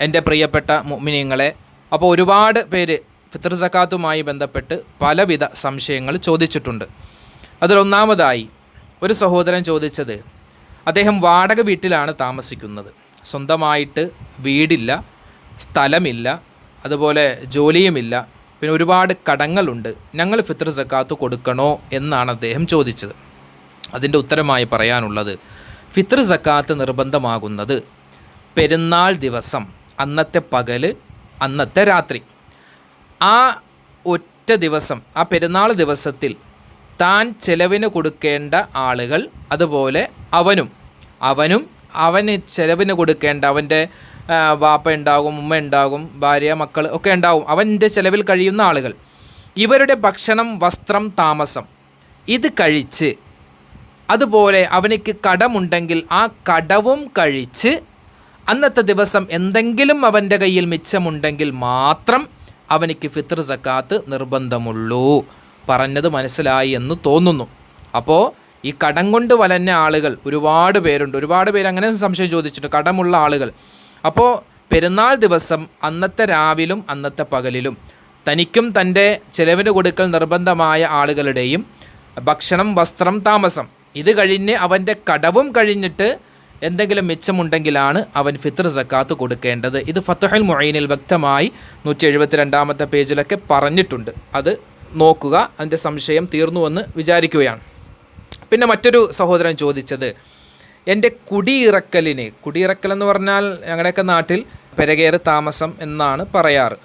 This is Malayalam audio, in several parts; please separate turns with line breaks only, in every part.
എന്റെ പ്രിയപ്പെട്ട മുഅ്മിനീങ്ങളെ അപ്പോൾ ഒരുപാട് പേര് ഫിത്തർ സക്കാത്തുമായി ബന്ധപ്പെട്ട് പലവിധ സംശയങ്ങൾ ചോദിച്ചിട്ടുണ്ട്. അതിലൊന്നാമതായി ഒരു സഹോദരൻ ചോദിച്ചത് അദ്ദേഹം വാടക വീട്ടിലാണ് താമസിക്കുന്നത്. സ്വന്തമായിട്ട് വീടില്ല സ്ഥലമില്ല അതുപോലെ ജോലിയുമില്ല. പിന്നെ ഒരുപാട് കടങ്ങളുണ്ട്. ഞങ്ങൾ ഫിത്തർ സക്കാത്ത് കൊടുക്കണോ? എന്നാണ് അദ്ദേഹം ചോദിച്ചത്. അതിന്റെ ഉത്തരമായി പറയാനുള്ളത് ഫിത്തർ സക്കാത്ത് നിർബന്ധമാകുന്നത് പെരുന്നാൾ ദിവസം അന്നത്തെ പകൽ അന്നത്തെ രാത്രി. ആ ഒറ്റ ദിവസം ആ പെരുന്നാൾ ദിവസത്തിൽ താൻ ചെലവിന് കൊടുക്കേണ്ട ആളുകൾ അതുപോലെ അവനും. അവനും അവന് ചെലവിന് കൊടുക്കേണ്ട അവന്റെ വാപ്പ ഉണ്ടാകും ഉമ്മ ഉണ്ടാകും ഭാര്യ മക്കൾ ഒക്കെ ഉണ്ടാകും. അവന്റെ ചെലവിൽ കഴിയുന്ന ആളുകൾ. ഇവരുടെ ഭക്ഷണം വസ്ത്രം താമസം ഇത് കഴിച്ച് അതുപോലെ അവനക്ക് കടമുണ്ടെങ്കിൽ ആ കടവും കഴിച്ച് അന്നത്തെ ദിവസം എന്തെങ്കിലും അവന്റെ കയ്യിൽ മിച്ചമുണ്ടെങ്കിൽ മാത്രം അവനിക്ക് ഫിത്ർ സക്കാത്ത് നിർബന്ധമുള്ളൂ. പറഞ്ഞത് മനസ്സിലായി എന്ന് തോന്നുന്നു. അപ്പോൾ ഈ കടം കൊണ്ട് വലഞ്ഞ ആളുകൾ ഒരുപാട് പേരുണ്ട്. ഒരുപാട് പേര് അങ്ങനെ സംശയം ചോദിച്ചിട്ടുണ്ട്. കടമുള്ള ആളുകൾ. അപ്പോൾ പെരുന്നാൾ ദിവസം അന്നത്തെ രാവിലും അന്നത്തെ പകലിലും തനിക്കും തന്റെ ചെലവിന് കൊടുക്കൽ നിർബന്ധമായ ആളുകളുടെയും ഭക്ഷണം വസ്ത്രം താമസം ഇത് കഴിഞ്ഞ് അവന്റെ കടവും കഴിഞ്ഞിട്ട് എന്തെങ്കിലും മിച്ചമുണ്ടെങ്കിലാണ് അവൻ ഫിത്ർ സക്കാത്ത് കൊടുക്കേണ്ടത്. ഇത് ഫത്തുഹൽ മൊയ്നിൽ വ്യക്തമായി നൂറ്റി എഴുപത്തി രണ്ടാമത്തെ പേജിലൊക്കെ പറഞ്ഞിട്ടുണ്ട്. അത് നോക്കുക അതിന്റെ സംശയം തീർന്നുവെന്ന് വിചാരിക്കുകയാണ്. പിന്നെ മറ്റൊരു സഹോദരൻ ചോദിച്ചത് എന്റെ കുടിയിറക്കലിന് കുടിയിറക്കൽ എന്ന് പറഞ്ഞാൽ ഞങ്ങളുടെയൊക്കെ നാട്ടിൽ പെരകേറ് താമസം എന്നാണ് പറയാറ്.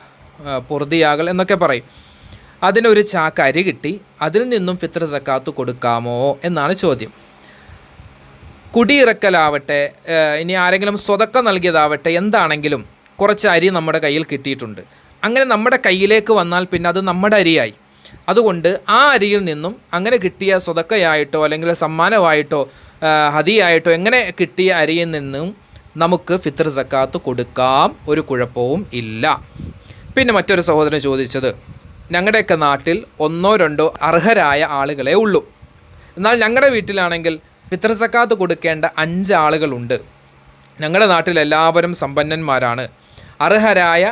പൊറുതിയാകൽ എന്നൊക്കെ പറയും. അതിനൊരു ചാക്ക് അരി കിട്ടി അതിൽ നിന്നും ഫിത്ര സക്കാത്ത് കൊടുക്കാമോ? എന്നാണ് ചോദ്യം. കുടിയിറക്കലാവട്ടെ ഇനി ആരെങ്കിലും സ്വതക്ക നൽകിയതാവട്ടെ എന്താണെങ്കിലും കുറച്ച് അരി നമ്മുടെ കയ്യിൽ കിട്ടിയിട്ടുണ്ട്. അങ്ങനെ നമ്മുടെ കയ്യിലേക്ക് വന്നാൽ പിന്നെ അത് നമ്മുടെ അരിയായി. അതുകൊണ്ട് ആ അരിയിൽ നിന്നും അങ്ങനെ കിട്ടിയ സ്വതക്കയായിട്ടോ അല്ലെങ്കിൽ സമ്മാനമായിട്ടോ ഹതിയായിട്ടോ എങ്ങനെ കിട്ടിയ അരിയിൽ നിന്നും നമുക്ക് ഫിത്ർ സക്കാത്ത് കൊടുക്കാം. ഒരു കുഴപ്പവും ഇല്ല. പിന്നെ മറ്റൊരു സഹോദരൻ ചോദിച്ചത് ഞങ്ങളുടെയൊക്കെ നാട്ടിൽ ഒന്നോ രണ്ടോ അർഹരായ ആളുകളെ ഉള്ളൂ. എന്നാൽ ഞങ്ങളുടെ വീട്ടിലാണെങ്കിൽ ഫിത്ർ സക്കാത്ത് കൊടുക്കേണ്ട അഞ്ച് ആളുകളുണ്ട്. ഞങ്ങളുടെ നാട്ടിൽ എല്ലാവരും സമ്പന്നന്മാരാണ്. അർഹരായ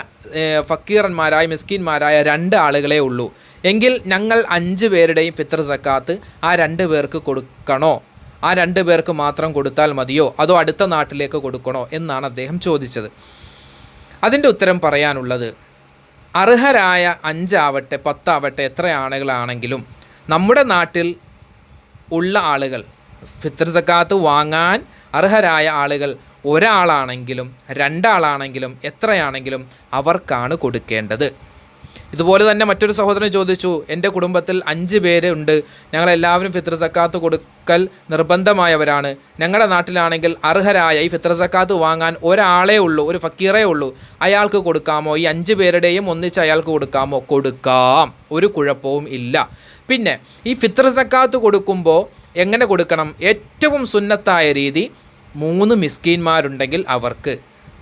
ഫക്കീറന്മാരായ മിസ്കീന്മാരായ രണ്ട് ആളുകളെ ഉള്ളൂ. എങ്കിൽ ഞങ്ങൾ അഞ്ച് പേരുടെയും ഫിത്ർ സക്കാത്ത് ആ രണ്ട് പേർക്ക് കൊടുക്കണോ? ആ രണ്ട് പേർക്ക് മാത്രം കൊടുത്താൽ മതിയോ? അതോ അടുത്ത നാട്ടിലേക്ക് കൊടുക്കണോ? എന്നാണ് അദ്ദേഹം ചോദിച്ചത്. അതിന്റെ ഉത്തരം പറയാനുള്ളത് അർഹരായ അഞ്ചാവട്ടെ പത്താവട്ടെ എത്ര ആളുകളാണെങ്കിലും നമ്മുടെ നാട്ടിൽ ഉള്ള ആളുകൾ ഫിത്ർ സക്കാത്ത് വാങ്ങാൻ അർഹരായ ആളുകൾ ഒരാളാണെങ്കിലും രണ്ടാളാണെങ്കിലും എത്രയാണെങ്കിലും അവർക്കാണ് കൊടുക്കേണ്ടത്. ഇതുപോലെ തന്നെ മറ്റൊരു സഹോദരൻ ചോദിച്ചു എന്റെ കുടുംബത്തിൽ അഞ്ച് പേര് ഉണ്ട്. ഞങ്ങളെല്ലാവരും ഫിത്ർ സക്കാത്ത് കൊടുക്കൽ നിർബന്ധമായവരാണ്. ഞങ്ങളുടെ നാട്ടിലാണെങ്കിൽ അർഹരായ ഈ ഫിത്ർ സക്കാത്ത് വാങ്ങാൻ ഒരാളേ ഉള്ളൂ ഒരു ഫക്കീറേ ഉള്ളൂ. അയാൾക്ക് കൊടുക്കാമോ? ഈ അഞ്ച് പേരുടെയും ഒന്നിച്ച് അയാൾക്ക് കൊടുക്കാമോ? കൊടുക്കാം. ഒരു കുഴപ്പവും ഇല്ല. പിന്നെ ഈ ഫിത്ർ സക്കാത്ത് കൊടുക്കുമ്പോൾ എങ്ങനെ കൊടുക്കണം? ഏറ്റവും സുന്നത്തായ രീതി മൂന്ന് മിസ്കീന്മാരുണ്ടെങ്കിൽ അവർക്ക്.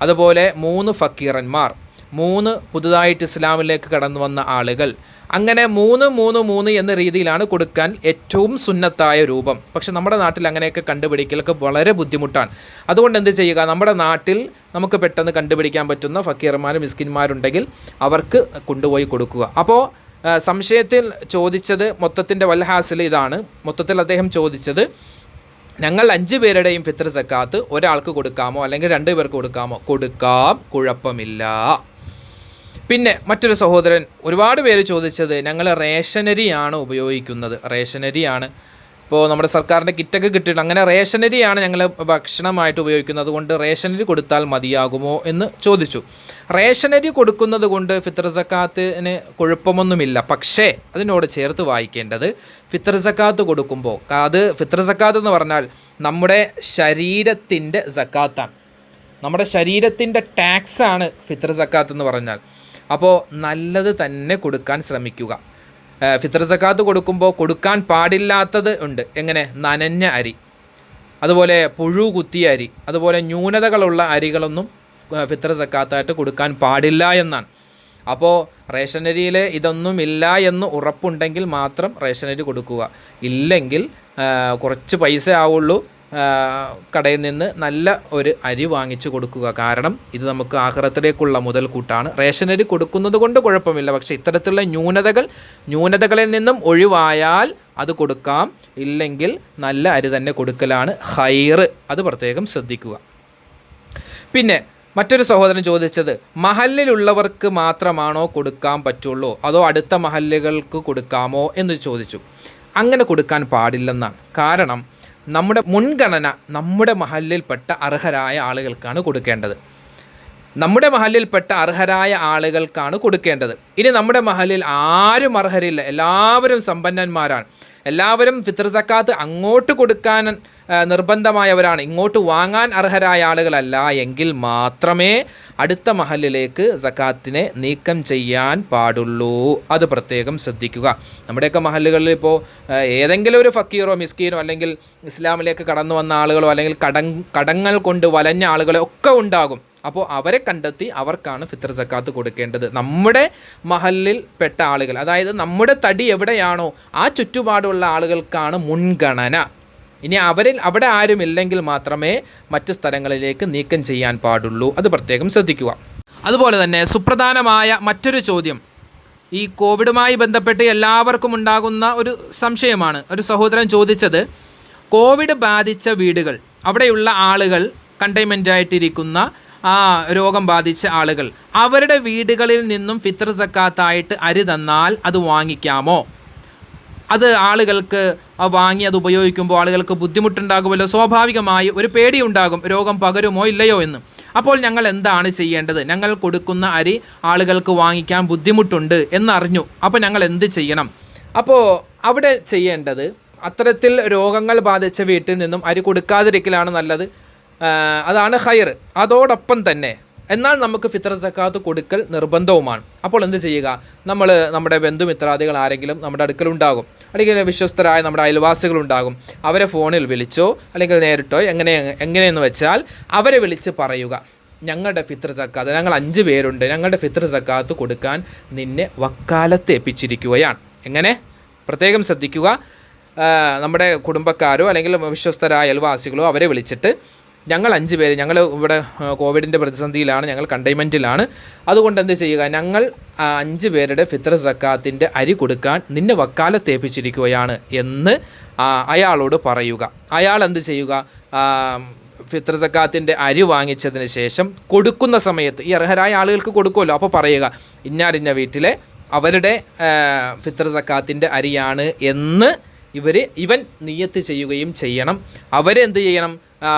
അതുപോലെ മൂന്ന് ഫക്കീറന്മാർ മൂന്ന് പുതുതായിട്ട് ഇസ്ലാമിലേക്ക് കടന്നു വന്ന ആളുകൾ. അങ്ങനെ മൂന്ന് മൂന്ന് മൂന്ന് എന്ന രീതിയിലാണ് കൊടുക്കാൻ ഏറ്റവും സുന്നത്തായ രൂപം. പക്ഷെ നമ്മുടെ നാട്ടിൽ അങ്ങനെയൊക്കെ കണ്ടുപിടിക്കലൊക്കെ വളരെ ബുദ്ധിമുട്ടാണ്. അതുകൊണ്ട് എന്ത് ചെയ്യുക? നമ്മുടെ നാട്ടിൽ നമുക്ക് പെട്ടെന്ന് കണ്ടുപിടിക്കാൻ പറ്റുന്ന ഫക്കീർമാരും മിസ്കിന്മാരുണ്ടെങ്കിൽ അവർക്ക് കൊണ്ടുപോയി കൊടുക്കുക. അപ്പോൾ സംശയത്തിൽ ചോദിച്ചത് മൊത്തത്തിന്റെ വൽഹാസിൽ ഇതാണ്. മൊത്തത്തിൽ അദ്ദേഹം ചോദിച്ചത് ഞങ്ങൾ അഞ്ച് പേരുടെയും ഫിത്ര സക്കാത്ത് ഒരാൾക്ക് കൊടുക്കാമോ? അല്ലെങ്കിൽ രണ്ട് പേർക്ക് കൊടുക്കാമോ? കൊടുക്കാം കുഴപ്പമില്ല. പിന്നെ മറ്റൊരു സഹോദരൻ ഒരുപാട് പേര് ചോദിച്ചത് ഞങ്ങൾ റേഷനരിയാണ് ഉപയോഗിക്കുന്നത്. റേഷനരിയാണ്. ഇപ്പോൾ നമ്മുടെ സർക്കാരിന്റെ കിറ്റൊക്കെ കിട്ടിയിട്ടുണ്ട്. അങ്ങനെ റേഷനരിയാണ് ഞങ്ങൾ ഭക്ഷണമായിട്ട് ഉപയോഗിക്കുന്നത്. അതുകൊണ്ട് റേഷനരി കൊടുത്താൽ മതിയാകുമോ എന്ന് ചോദിച്ചു. റേഷനരി കൊടുക്കുന്നത് കൊണ്ട് ഫിത്ർ സക്കാത്തിന് കുഴപ്പമൊന്നുമില്ല. പക്ഷേ അതിനോട് ചേർത്ത് വായിക്കേണ്ടത് ഫിത്ർ സക്കാത്ത് കൊടുക്കുമ്പോൾ അത് ഫിത്ർ സക്കാത്ത് എന്ന് പറഞ്ഞാൽ നമ്മുടെ ശരീരത്തിന്റെ സക്കാത്താണ്. നമ്മുടെ ശരീരത്തിന്റെ ടാക്സാണ് ഫിത്ർ സക്കാത്ത് എന്ന് പറഞ്ഞാൽ. അപ്പോൾ നല്ലത് തന്നെ കൊടുക്കാൻ ശ്രമിക്കുക. ആ, ഫിത്ർ സക്കാത്ത് കൊടുക്കുമ്പോൾ കൊടുക്കാൻ പാടില്ലാത്തത് ഉണ്ട്. എങ്ങനെ? നനഞ്ഞ അരി. അതുപോലെ പുഴു കുത്തിയ അരി. അതുപോലെ ന്യൂനതകളുള്ള അരികളൊന്നും ഫിത്ര സക്കാത്തായിട്ട് കൊടുക്കാൻ പാടില്ല എന്നാണ്. അപ്പോൾ റേഷനരിയിൽ ഇതൊന്നും ഇല്ല എന്ന് ഉറപ്പുണ്ടെങ്കിൽ മാത്രം റേഷനരി കൊടുക്കുക. ഇല്ലെങ്കിൽ കുറച്ച് പൈസ ആവുള്ളൂ. കടയിൽ നിന്ന് നല്ല ഒരു അരി വാങ്ങിച്ചു കൊടുക്കുക. കാരണം ഇത് നമുക്ക് ആഹാരത്തിലേക്കുള്ള മുതൽക്കൂട്ടാണ് റേഷൻ അരി കൊടുക്കുന്നത് കൊണ്ട് കുഴപ്പമില്ല. പക്ഷേ ഇത്തരത്തിലുള്ള ന്യൂനതകൾ ന്യൂനതകളിൽ നിന്നും ഒഴിവായാൽ അത് കൊടുക്കാം. ഇല്ലെങ്കിൽ നല്ല അരി തന്നെ കൊടുക്കലാണ് ഹൈറ് അത് പ്രത്യേകം ശ്രദ്ധിക്കുക. പിന്നെ മറ്റൊരു സഹോദരൻ ചോദിച്ചത് മഹലിലുള്ളവർക്ക് മാത്രമാണോ കൊടുക്കാൻ പറ്റുള്ളൂ? അതോ അടുത്ത മഹല്ലുകൾക്ക് കൊടുക്കാമോ? എന്ന് ചോദിച്ചു. അങ്ങനെ കൊടുക്കാൻ പാടില്ലെന്നാണ്. കാരണം നമ്മുടെ മുൻഗണന നമ്മുടെ മഹലിൽപ്പെട്ട അർഹരായ ആളുകൾക്കാണ് കൊടുക്കേണ്ടത്. നമ്മുടെ മഹലിൽപ്പെട്ട അർഹരായ ആളുകൾക്കാണ് കൊടുക്കേണ്ടത്. ഇനി നമ്മുടെ മഹലിൽ ആരും അർഹരില്ല. എല്ലാവരും സമ്പന്നന്മാരാണ്. എല്ലാവരും ഫിത്തർ സക്കാത്ത് അങ്ങോട്ട് കൊടുക്കാൻ നിർബന്ധമായവരാണ്. ഇങ്ങോട്ട് വാങ്ങാൻ അർഹരായ ആളുകളല്ല. എങ്കിൽ മാത്രമേ അടുത്ത മഹലിലേക്ക് സക്കാത്തിനെ നീക്കം ചെയ്യാൻ പാടുള്ളൂ. അത് പ്രത്യേകം ശ്രദ്ധിക്കുക. നമ്മുടെയൊക്കെ മഹലുകളിൽ ഇപ്പോൾ ഏതെങ്കിലും ഒരു ഫക്കീറോ മിസ്കീനോ അല്ലെങ്കിൽ ഇസ്ലാമിലേക്ക് കടന്നു വന്ന ആളുകളോ അല്ലെങ്കിൽ കടങ് കടങ്ങൾ കൊണ്ട് വലഞ്ഞ ആളുകളോ ഒക്കെ ഉണ്ടാകും. അപ്പോൾ അവരെ കണ്ടെത്തി അവർക്കാണ് ഫിത്തർ സക്കാത്ത് കൊടുക്കേണ്ടത്. നമ്മുടെ മഹലിൽ പെട്ട ആളുകൾ അതായത് നമ്മുടെ തടി എവിടെയാണോ ആ ചുറ്റുപാടുള്ള ആളുകൾക്കാണ് മുൻഗണന. ഇനി അവരിൽ അവിടെ ആരുമില്ലെങ്കിൽ മാത്രമേ മറ്റ് സ്ഥലങ്ങളിലേക്ക് നീക്കം ചെയ്യാൻ പാടുള്ളൂ. അത് പ്രത്യേകം ശ്രദ്ധിക്കുക. അതുപോലെ തന്നെ സുപ്രധാനമായ മറ്റൊരു ചോദ്യം. ഈ കോവിഡുമായി ബന്ധപ്പെട്ട് എല്ലാവർക്കും ഉണ്ടാകുന്ന ഒരു സംശയമാണ്. ഒരു സഹോദരൻ ചോദിച്ചത് കോവിഡ് ബാധിച്ച വീടുകൾ അവിടെയുള്ള ആളുകൾ കണ്ടെയ്ൻമെന്റ് ആയിട്ടിരിക്കുന്ന ആ രോഗം ബാധിച്ച ആളുകൾ അവരുടെ വീടുകളിൽ നിന്നും ഫിത്തർ സക്കാത്തായിട്ട് അരി തന്നാൽ അത് വാങ്ങിക്കാമോ? അത് ആളുകൾക്ക് ആ വാങ്ങി അത് ഉപയോഗിക്കുമ്പോൾ ആളുകൾക്ക് ബുദ്ധിമുട്ടുണ്ടാകുമല്ലോ? സ്വാഭാവികമായി ഒരു പേടി ഉണ്ടാകും രോഗം പകരുമോ ഇല്ലയോ എന്ന്. അപ്പോൾ ഞങ്ങൾ എന്താണ് ചെയ്യേണ്ടത്? ഞങ്ങൾ കൊടുക്കുന്ന അരി ആളുകൾക്ക് വാങ്ങിക്കാൻ ബുദ്ധിമുട്ടുണ്ട് എന്നറിഞ്ഞു. അപ്പോൾ ഞങ്ങൾ എന്ത് ചെയ്യണം? അപ്പോൾ അവിടെ ചെയ്യേണ്ടത് അത്തരത്തിൽ രോഗങ്ങൾ ബാധിച്ച വീട്ടിൽ നിന്നും അരി കൊടുക്കാതിരിക്കലാണ് നല്ലത്. ആ, അതാണ് ഹയർ അതോടൊപ്പം തന്നെ എന്നാൽ നമുക്ക് ഫിത്ര സക്കാത്ത് കൊടുക്കൽ നിർബന്ധവുമാണ്. അപ്പോൾ എന്ത് ചെയ്യുക? നമ്മൾ നമ്മുടെ ബന്ധുമിത്രാദികൾ ആരെങ്കിലും നമ്മുടെ അടുക്കലുണ്ടാകും അല്ലെങ്കിൽ വിശ്വസ്തരായ നമ്മുടെ അയൽവാസികളുണ്ടാകും അവരെ ഫോണിൽ വിളിച്ചോ അല്ലെങ്കിൽ നേരിട്ടോ എങ്ങനെ എങ്ങനെയെന്ന് വെച്ചാൽ അവരെ വിളിച്ച് പറയുക. ഞങ്ങളുടെ ഫിത്ര സക്കാത്ത് ഞങ്ങൾ അഞ്ച് പേരുണ്ട്. ഞങ്ങളുടെ ഫിത്ര സക്കാത്ത് കൊടുക്കാൻ നിന്നെ വക്കാലത്ത് എപ്പിച്ചിരിക്കുകയാണ് എങ്ങനെ? പ്രത്യേകം ശ്രദ്ധിക്കുക. നമ്മുടെ കുടുംബക്കാരോ അല്ലെങ്കിൽ വിശ്വസ്തരായ അയൽവാസികളോ അവരെ വിളിച്ചിട്ട് ഞങ്ങൾ അഞ്ച് പേര് ഞങ്ങൾ ഇവിടെ കോവിഡിന്റെ പ്രതിസന്ധിയിലാണ് ഞങ്ങൾ കണ്ടെയ്ൻമെന്റിലാണ് അതുകൊണ്ട് എന്ത് ചെയ്യുക ഞങ്ങൾ അഞ്ച് പേരുടെ ഫിത്ര സക്കാത്തിന്റെ അരി കൊടുക്കാൻ നിന്നെ വക്കാലത്തേപ്പിച്ചിരിക്കുകയാണ് എന്ന് അയാളോട് പറയുക. അയാൾ എന്ത് ചെയ്യുക ഫിത്ര സക്കാത്തിന്റെ അരി വാങ്ങിച്ചതിന് ശേഷം കൊടുക്കുന്ന സമയത്ത് ഈ അർഹരായ ആളുകൾക്ക് കൊടുക്കുമല്ലോ അപ്പോൾ പറയുക ഇന്നാരിന്ന വീട്ടിലെ അവരുടെ ഫിത്ര സക്കാത്തിന്റെ അരിയാണ് എന്ന് ഇവർ ഇവൻ നിയത്ത് ചെയ്യുകയും ചെയ്യണം. അവരെന്ത് ചെയ്യണം?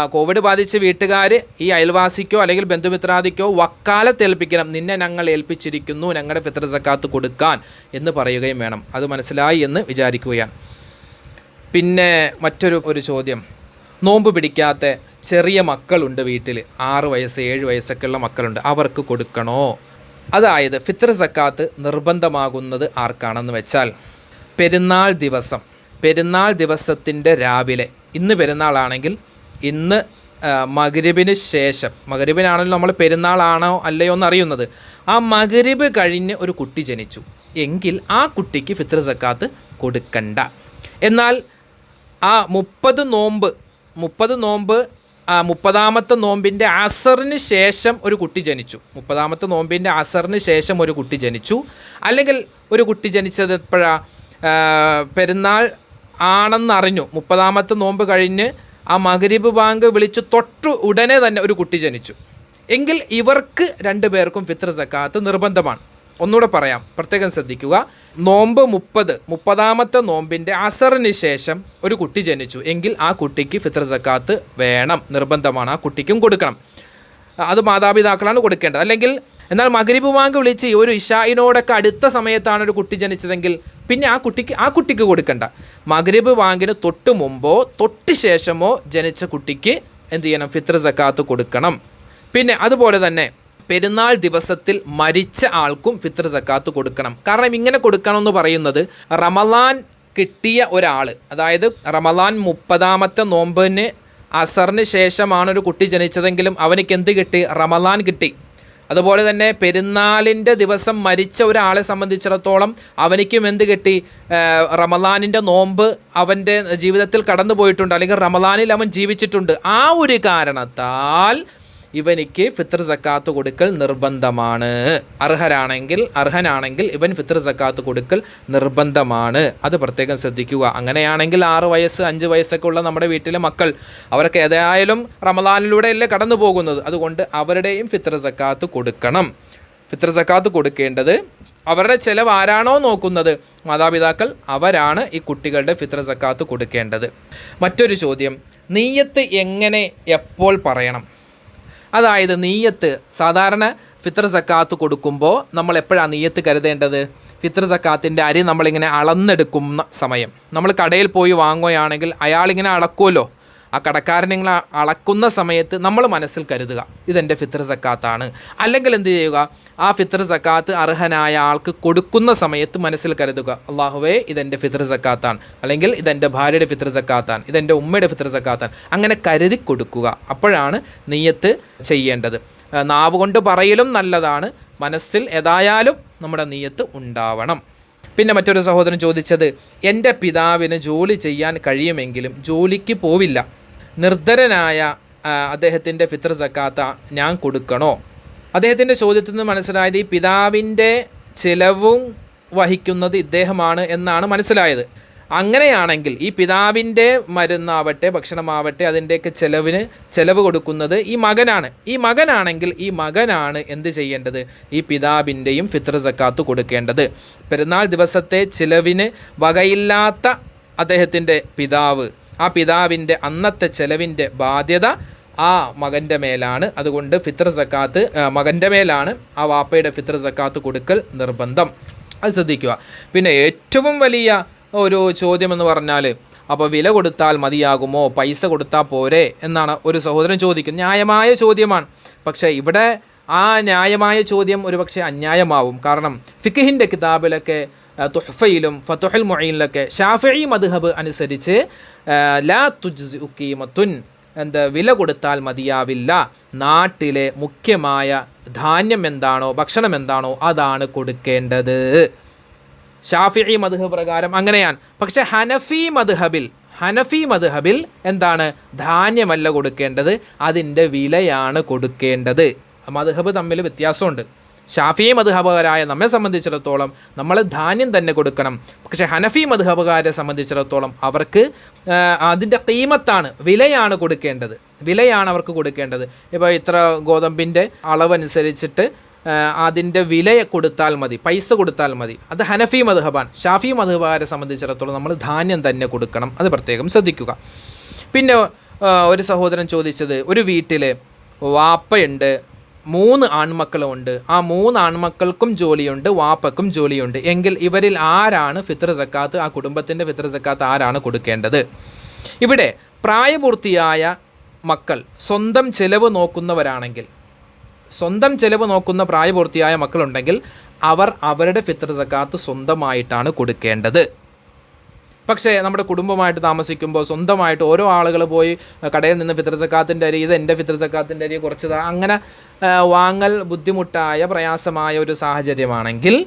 കോവിഡ് ബാധിച്ച് വീട്ടുകാർ ഈ അയൽവാസിക്കോ അല്ലെങ്കിൽ ബന്ധുമിത്രാദിക്കോ വക്കാലത്ത് ഏൽപ്പിക്കണം. നിന്നെ ഞങ്ങൾ ഏൽപ്പിച്ചിരിക്കുന്നു. ഞങ്ങളുടെ ഫിത്ര സക്കാത്ത് കൊടുക്കാൻ എന്ന് പറയുകയും വേണം. അത് മനസ്സിലായി എന്ന് വിചാരിക്കുകയാണ്. പിന്നെ മറ്റൊരു ഒരു ചോദ്യം. നോമ്പ് പിടിക്കാത്ത ചെറിയ മക്കളുണ്ട് വീട്ടിൽ ആറ് വയസ്സ് ഏഴ് വയസ്സൊക്കെ ഉള്ള മക്കളുണ്ട്. അവർക്ക് കൊടുക്കണോ? അതായത് ഫിത്ര സക്കാത്ത് നിർബന്ധമാകുന്നത് ആർക്കാണെന്ന് വെച്ചാൽ പെരുന്നാൾ ദിവസം. പെരുന്നാൾ ദിവസത്തിന്റെ രാവിലെ. ഇന്ന് പെരുന്നാളാണെങ്കിൽ ഇന്ന് ആ, മഗ്രിബിന് ശേഷം. മഗ്രിബിനാണല്ലോ നമ്മൾ പെരുന്നാളാണോ അല്ലയോ എന്ന് അറിയുന്നത് ആ മഗ്രിബ് കഴിഞ്ഞ് ഒരു കുട്ടി ജനിച്ചു. എങ്കിൽ ആ കുട്ടിക്ക് ഫിത്ര സക്കാത്ത് കൊടുക്കണ്ട. എന്നാൽ ആ മുപ്പത് നോമ്പ് മുപ്പത് നോമ്പ് ആ മുപ്പതാമത്തെ നോമ്പിന്റെ അസറിന് ശേഷം ഒരു കുട്ടി ജനിച്ചു. മുപ്പതാമത്തെ നോമ്പിന്റെ അസറിന് ശേഷം ഒരു കുട്ടി ജനിച്ചു. അല്ലെങ്കിൽ ഒരു കുട്ടി ജനിച്ചത് എപ്പോഴാണ് പെരുന്നാൾ ആണെന്നറിഞ്ഞു. മുപ്പതാമത്തെ നോമ്പ് കഴിഞ്ഞ് ആ മഗരീബ് ബാങ്ക് വിളിച്ചു തൊട്ട് ഉടനെ തന്നെ ഒരു കുട്ടി ജനിച്ചു. എങ്കിൽ ഇവർക്ക് രണ്ടു പേർക്കും ഫിത്ര സക്കാത്ത് നിർബന്ധമാണ്. ഒന്നുകൂടെ പറയാം പ്രത്യേകം ശ്രദ്ധിക്കുക. നോമ്പ് മുപ്പത് മുപ്പതാമത്തെ നോമ്പിന്റെ അസറിന് ശേഷം ഒരു കുട്ടി ജനിച്ചു. എങ്കിൽ ആ കുട്ടിക്ക് ഫിത്ര സക്കാത്ത് വേണം നിർബന്ധമാണ് ആ കുട്ടിക്കും കൊടുക്കണം. അത് മാതാപിതാക്കളാണ് കൊടുക്കേണ്ടത്. അല്ലെങ്കിൽ എന്നാൽ മകരിബ് വാങ്ക് വിളിച്ച് ഒരു ഇഷായിനോടൊക്കെ അടുത്ത സമയത്താണ് ഒരു കുട്ടി ജനിച്ചതെങ്കിൽ പിന്നെ ആ കുട്ടിക്ക് ആ കുട്ടിക്ക് കൊടുക്കണ്ട. മകരിബ് വാങ്കിന് തൊട്ട് മുമ്പോ തൊട്ട് ശേഷമോ ജനിച്ച കുട്ടിക്ക് എന്ത് ചെയ്യണം? ഫിത്ര സക്കാത്ത് കൊടുക്കണം. പിന്നെ അതുപോലെ തന്നെ പെരുന്നാൾ ദിവസത്തിൽ മരിച്ച ആൾക്കും ഫിത്ര സക്കാത്ത് കൊടുക്കണം. കാരണം ഇങ്ങനെ കൊടുക്കണം എന്ന് പറയുന്നത് റമലാൻ കിട്ടിയ ഒരാൾ അതായത് റമലാൻ മുപ്പതാമത്തെ നോമ്പിന് അസറിന് ശേഷമാണ് ഒരു കുട്ടി ജനിച്ചതെങ്കിലും അവനക്ക് എന്ത് കിട്ടി? റമലാൻ കിട്ടി. അതുപോലെ തന്നെ പെരുന്നാളിന്റെ ദിവസം മരിച്ച ഒരാളെ സംബന്ധിച്ചിടത്തോളം അവനിക്കും എന്ത് കിട്ടി? റമലാനിന്റെ നോമ്പ് അവന്റെ ജീവിതത്തിൽ കടന്നു പോയിട്ടുണ്ട് അല്ലെങ്കിൽ റമലാനിൽ അവൻ ജീവിച്ചിട്ടുണ്ട്. ആ ഒരു കാരണത്താൽ ഇവനിക്ക് ഫിത്തർ സക്കാത്ത് കൊടുക്കൽ നിർബന്ധമാണ്. അർഹരാണെങ്കിൽ അർഹനാണെങ്കിൽ ഇവൻ ഫിത്തർ സക്കാത്ത് കൊടുക്കൽ നിർബന്ധമാണ്. അത് പ്രത്യേകം ശ്രദ്ധിക്കുക. അങ്ങനെയാണെങ്കിൽ ആറ് വയസ്സ് അഞ്ച് വയസ്സൊക്കെ ഉള്ള നമ്മുടെ വീട്ടിലെ മക്കൾ അവർക്ക് ഏതായാലും റമദാനിലൂടെയല്ലേ കടന്നു പോകുന്നത്. അതുകൊണ്ട് അവരുടെയും ഫിത്തർ സക്കാത്ത് കൊടുക്കണം. ഫിത്തർ സക്കാത്ത് കൊടുക്കേണ്ടത് അവരുടെ ചിലവ് ആരാണോ നോക്കുന്നത്? മാതാപിതാക്കൾ അവരാണ് ഈ കുട്ടികളുടെ ഫിത്ർ സക്കാത്ത് കൊടുക്കേണ്ടത്. മറ്റൊരു ചോദ്യം. നീയത്ത് എങ്ങനെ എപ്പോൾ പറയണം? അതായത് നീയത്ത് സാധാരണ ഫിത്തർ സക്കാത്ത് കൊടുക്കുമ്പോൾ നമ്മൾ എപ്പോഴാണ് നീയത്ത് കരുതേണ്ടത്? ഫിത്തർ സക്കാത്തിന്റെ അരി നമ്മളിങ്ങനെ അളന്നെടുക്കുന്ന സമയം. നമ്മൾ കടയിൽ പോയി വാങ്ങുകയാണെങ്കിൽ അയാളിങ്ങനെ അളക്കുമല്ലോ ആ കടക്കാരൻ നിങ്ങൾ അളക്കുന്ന സമയത്ത് നമ്മൾ മനസ്സിൽ കരുതുക ഇതെന്റെ ഫിത്തർ സക്കാത്താണ്. അല്ലെങ്കിൽ എന്ത് ചെയ്യുക ആ ഫിത്തർ സക്കാത്ത് അർഹനായ ആൾക്ക് കൊടുക്കുന്ന സമയത്ത് മനസ്സിൽ കരുതുക അള്ളാഹുവേ ഇതെന്റെ ഫിത്തർ സക്കാത്താണ്. അല്ലെങ്കിൽ ഇതെന്റെ ഭാര്യയുടെ ഫിത്തർ സക്കാത്താണ്. ഇതെന്റെ ഉമ്മയുടെ ഫിത്തർ സക്കാത്താണ്. അങ്ങനെ കരുതി കൊടുക്കുക. അപ്പോഴാണ് നെയ്യത്ത് ചെയ്യേണ്ടത്. നാവ് കൊണ്ട് പറയലും നല്ലതാണ്. മനസ്സിൽ ഏതായാലും നമ്മുടെ നെയ്യത്ത് ഉണ്ടാവണം. പിന്നെ മറ്റൊരു സഹോദരൻ ചോദിച്ചത് എന്റെ പിതാവിന് ജോലി ചെയ്യാൻ കഴിയുമെങ്കിലും ജോലിക്ക് പോവില്ല. നിർദ്ധരനായ അദ്ദേഹത്തിന്റെ ഫിത്തർ സക്കാത്ത ഞാൻ കൊടുക്കണോ? അദ്ദേഹത്തിന്റെ ചോദ്യത്തിൽ നിന്ന് മനസ്സിലായത് ഈ പിതാവിന്റെ ചിലവും വഹിക്കുന്നത് ഇദ്ദേഹമാണ് എന്നാണ് മനസ്സിലായത്. അങ്ങനെയാണെങ്കിൽ ഈ പിതാവിന്റെ മരുന്നാവട്ടെ ഭക്ഷണമാവട്ടെ അതിന്റെയൊക്കെ ചിലവിന് ചിലവ് കൊടുക്കുന്നത് ഈ മകനാണ്. ഈ മകനാണെങ്കിൽ ഈ മകനാണ് എന്ത് ചെയ്യേണ്ടത്? ഈ പിതാവിന്റെയും ഫിത്ര സക്കാത്ത് കൊടുക്കേണ്ടത്. പെരുന്നാൾ ദിവസത്തെ ചിലവിന് വകയില്ലാത്ത അദ്ദേഹത്തിന്റെ പിതാവ് ആ പിതാവിന്റെ അന്നത്തെ ചെലവിന്റെ ബാധ്യത ആ മകന്റെ മേലാണ്. അതുകൊണ്ട് ഫിത്ര സക്കാത്ത് മകന്റെ മേലാണ് ആ വാപ്പയുടെ ഫിത്ര സക്കാത്ത് കൊടുക്കൽ നിർബന്ധം. അത് ശ്രദ്ധിക്കുക. പിന്നെ ഏറ്റവും വലിയ ഒരു ചോദ്യം എന്ന് പറഞ്ഞാൽ അപ്പോൾ വില കൊടുത്താൽ മതിയാകുമോ? പൈസ കൊടുത്താൽ പോരെ? എന്നാണ് ഒരു സഹോദരൻ ചോദിക്കുന്നത്. ന്യായമായ ചോദ്യമാണ്. പക്ഷേ ഇവിടെ ആ ന്യായമായ ചോദ്യം ഒരുപക്ഷെ അന്യായമാവും. കാരണം ഫിക്കിഹിന്റെ കിതാബിലൊക്കെ തുഹഫയിലും ഫത്തുഹൽ മൊയിനിലൊക്കെ ഷാഫി മദ്ഹബ് അനുസരിച്ച് ലാ തുജ് ഉക്കീമത്തുൻ എന്താ വില കൊടുത്താൽ മതിയാവില്ല. നാട്ടിലെ മുഖ്യമായ ധാന്യം എന്താണോ ഭക്ഷണം എന്താണോ അതാണ് കൊടുക്കേണ്ടത്. ഷാഫി മധുഹബ് പ്രകാരം അങ്ങനെയാണ്. പക്ഷെ ഹനഫി മധുഹബിൽ ഹനഫി മധുഹബിൽ എന്താണ് ധാന്യമല്ല കൊടുക്കേണ്ടത് അതിന്റെ വിലയാണ് കൊടുക്കേണ്ടത്. മധുഹബ് തമ്മിൽ വ്യത്യാസമുണ്ട്. ഷാഫി മധുഹബകാരായ നമ്മെ സംബന്ധിച്ചിടത്തോളം നമ്മൾ ധാന്യം തന്നെ കൊടുക്കണം. പക്ഷേ ഹനഫി മധുഹബകാരെ സംബന്ധിച്ചിടത്തോളം അവർക്ക് അതിന്റെ കീമത്താണ് വിലയാണ് കൊടുക്കേണ്ടത്. വിലയാണ് അവർക്ക് കൊടുക്കേണ്ടത്. ഇപ്പോൾ ഇത്ര ഗോതമ്പിന്റെ അളവനുസരിച്ചിട്ട് അതിന്റെ വില കൊടുത്താൽ മതി പൈസ കൊടുത്താൽ മതി. അത് ഹനഫി മധുഹബാൻ ഷാഫി മധുഹബാരെ സംബന്ധിച്ചിടത്തോളം നമ്മൾ ധാന്യം തന്നെ കൊടുക്കണം. അത് പ്രത്യേകം ശ്രദ്ധിക്കുക. പിന്നെ ഒരു സഹോദരൻ ചോദിച്ചത് ഒരു വീട്ടിൽ വാപ്പയുണ്ട് മൂന്ന് ആൺമക്കളുമുണ്ട്. ആ മൂന്ന് ആൺമക്കൾക്കും ജോലിയുണ്ട് വാപ്പക്കും ജോലിയുണ്ട്. എങ്കിൽ ഇവരിൽ ആരാണ് ഫിത്ര സക്കാത്ത്? ആ കുടുംബത്തിന്റെ ഫിത്ര സക്കാത്ത് ആരാണ് കൊടുക്കേണ്ടത്? ഇവിടെ പ്രായപൂർത്തിയായ മക്കൾ സ്വന്തം ചെലവ് നോക്കുന്നവരാണെങ്കിൽ സ്വന്തം ചെലവ് നോക്കുന്ന പ്രായപൂർത്തിയായ മക്കളുണ്ടെങ്കിൽ അവർ അവരുടെ ഫിത്ര സക്കാത്ത് സ്വന്തമായിട്ടാണ് കൊടുക്കേണ്ടത്. പക്ഷേ നമ്മുടെ കുടുംബമായിട്ട് താമസിക്കുമ്പോൾ സ്വന്തമായിട്ട് ഓരോ ആളുകൾ പോയി കടയിൽ നിന്ന് ഫിത്ര സക്കാത്തിന്റെ അരി ഇത് എന്റെ ഫിത്ര സക്കാത്തിന്റെ അരി കുറച്ച് അങ്ങനെ വാങ്ങൽ ബുദ്ധിമുട്ടായ പ്രയാസമായ ഒരു സാഹചര്യമാണെങ്കിൽ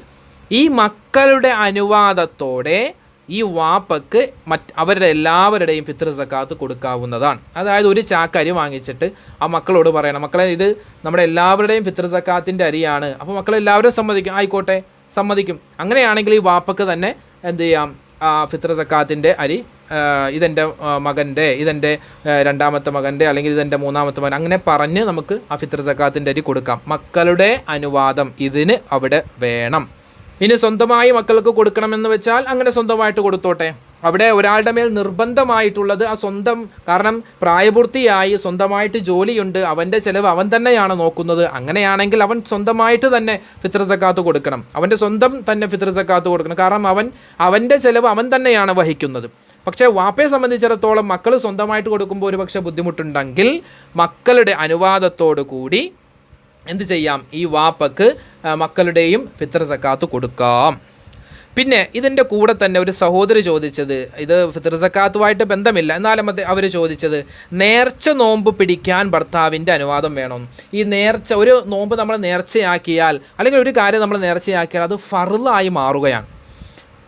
ഈ മക്കളുടെ അനുവാദത്തോടെ ഈ വാപ്പക്ക് മറ്റ് അവരുടെ എല്ലാവരുടെയും ഫിത്ര സക്കാത്ത് കൊടുക്കാവുന്നതാണ്. അതായത് ഒരു ചാക്കരി വാങ്ങിച്ചിട്ട് ആ മക്കളോട് പറയണം മക്കളെ ഇത് നമ്മുടെ എല്ലാവരുടെയും ഫിത്ര സക്കാത്തിന്റെ അരിയാണ്. അപ്പോൾ മക്കളെല്ലാവരും സമ്മതിക്കും ആയിക്കോട്ടെ സമ്മതിക്കും. അങ്ങനെയാണെങ്കിൽ ഈ വാപ്പക്ക് തന്നെ എന്ത് ചെയ്യാം? ഫിത്ര സക്കാത്തിന്റെ അരി ഇതെന്റെ മകന്റെ ഇതെന്റെ രണ്ടാമത്തെ മകന്റെ അല്ലെങ്കിൽ ഇതെന്റെ മൂന്നാമത്തെ മകൻ അങ്ങനെ പറഞ്ഞ് നമുക്ക് ആ ഫിത്ര സക്കാത്തിന്റെ അരി കൊടുക്കാം. മക്കളുടെ അനുവാദം ഇതിന് അവിടെ വേണം. ഇനി സ്വന്തമായി മക്കൾക്ക് കൊടുക്കണമെന്ന് വെച്ചാൽ അങ്ങനെ സ്വന്തമായിട്ട് കൊടുത്തോട്ടെ? അവിടെ ഒരാളുടെ മേൽ നിർബന്ധമായിട്ടുള്ളത് ആ സ്വന്തം കാരണം പ്രായപൂർത്തിയായി സ്വന്തമായിട്ട് ജോലിയുണ്ട് അവന്റെ ചിലവ് അവൻ തന്നെയാണ് നോക്കുന്നത്. അങ്ങനെയാണെങ്കിൽ അവൻ സ്വന്തമായിട്ട് തന്നെ ഫിത്ര സക്കാത്ത് കൊടുക്കണം. അവന്റെ സ്വന്തം തന്നെ ഫിത്ര സക്കാത്ത് കൊടുക്കണം. കാരണം അവൻ അവന്റെ ചിലവ് അവൻ തന്നെയാണ് വഹിക്കുന്നത്. പക്ഷേ വാപ്പയെ സംബന്ധിച്ചിടത്തോളം മക്കൾ സ്വന്തമായിട്ട് കൊടുക്കുമ്പോൾ ഒരു പക്ഷേ ബുദ്ധിമുട്ടുണ്ടെങ്കിൽ മക്കളുടെ അനുവാദത്തോടു കൂടി എന്ത് ചെയ്യാം? ഈ വാപ്പക്ക് മക്കളുടെയും ഫിത്ര സക്കാത്ത് കൊടുക്കാം. പിന്നെ ഇതിന്റെ കൂടെ തന്നെ ഒരു സഹോദരി ചോദിച്ചത് ഇത് ഫിത്ർ സക്കാത്തുമായിട്ട് ബന്ധമില്ല. എന്നാലും അവർ ചോദിച്ചത് നേർച്ച നോമ്പ് പിടിക്കാൻ ഭർത്താവിന്റെ അനുവാദം വേണം. ഈ നേർച്ച ഒരു നോമ്പ് നമ്മൾ നേർച്ചയാക്കിയാൽ അല്ലെങ്കിൽ ഒരു കാര്യം നമ്മൾ നേർച്ചയാക്കിയാൽ അത് ഫറുലായി മാറുകയാണ്.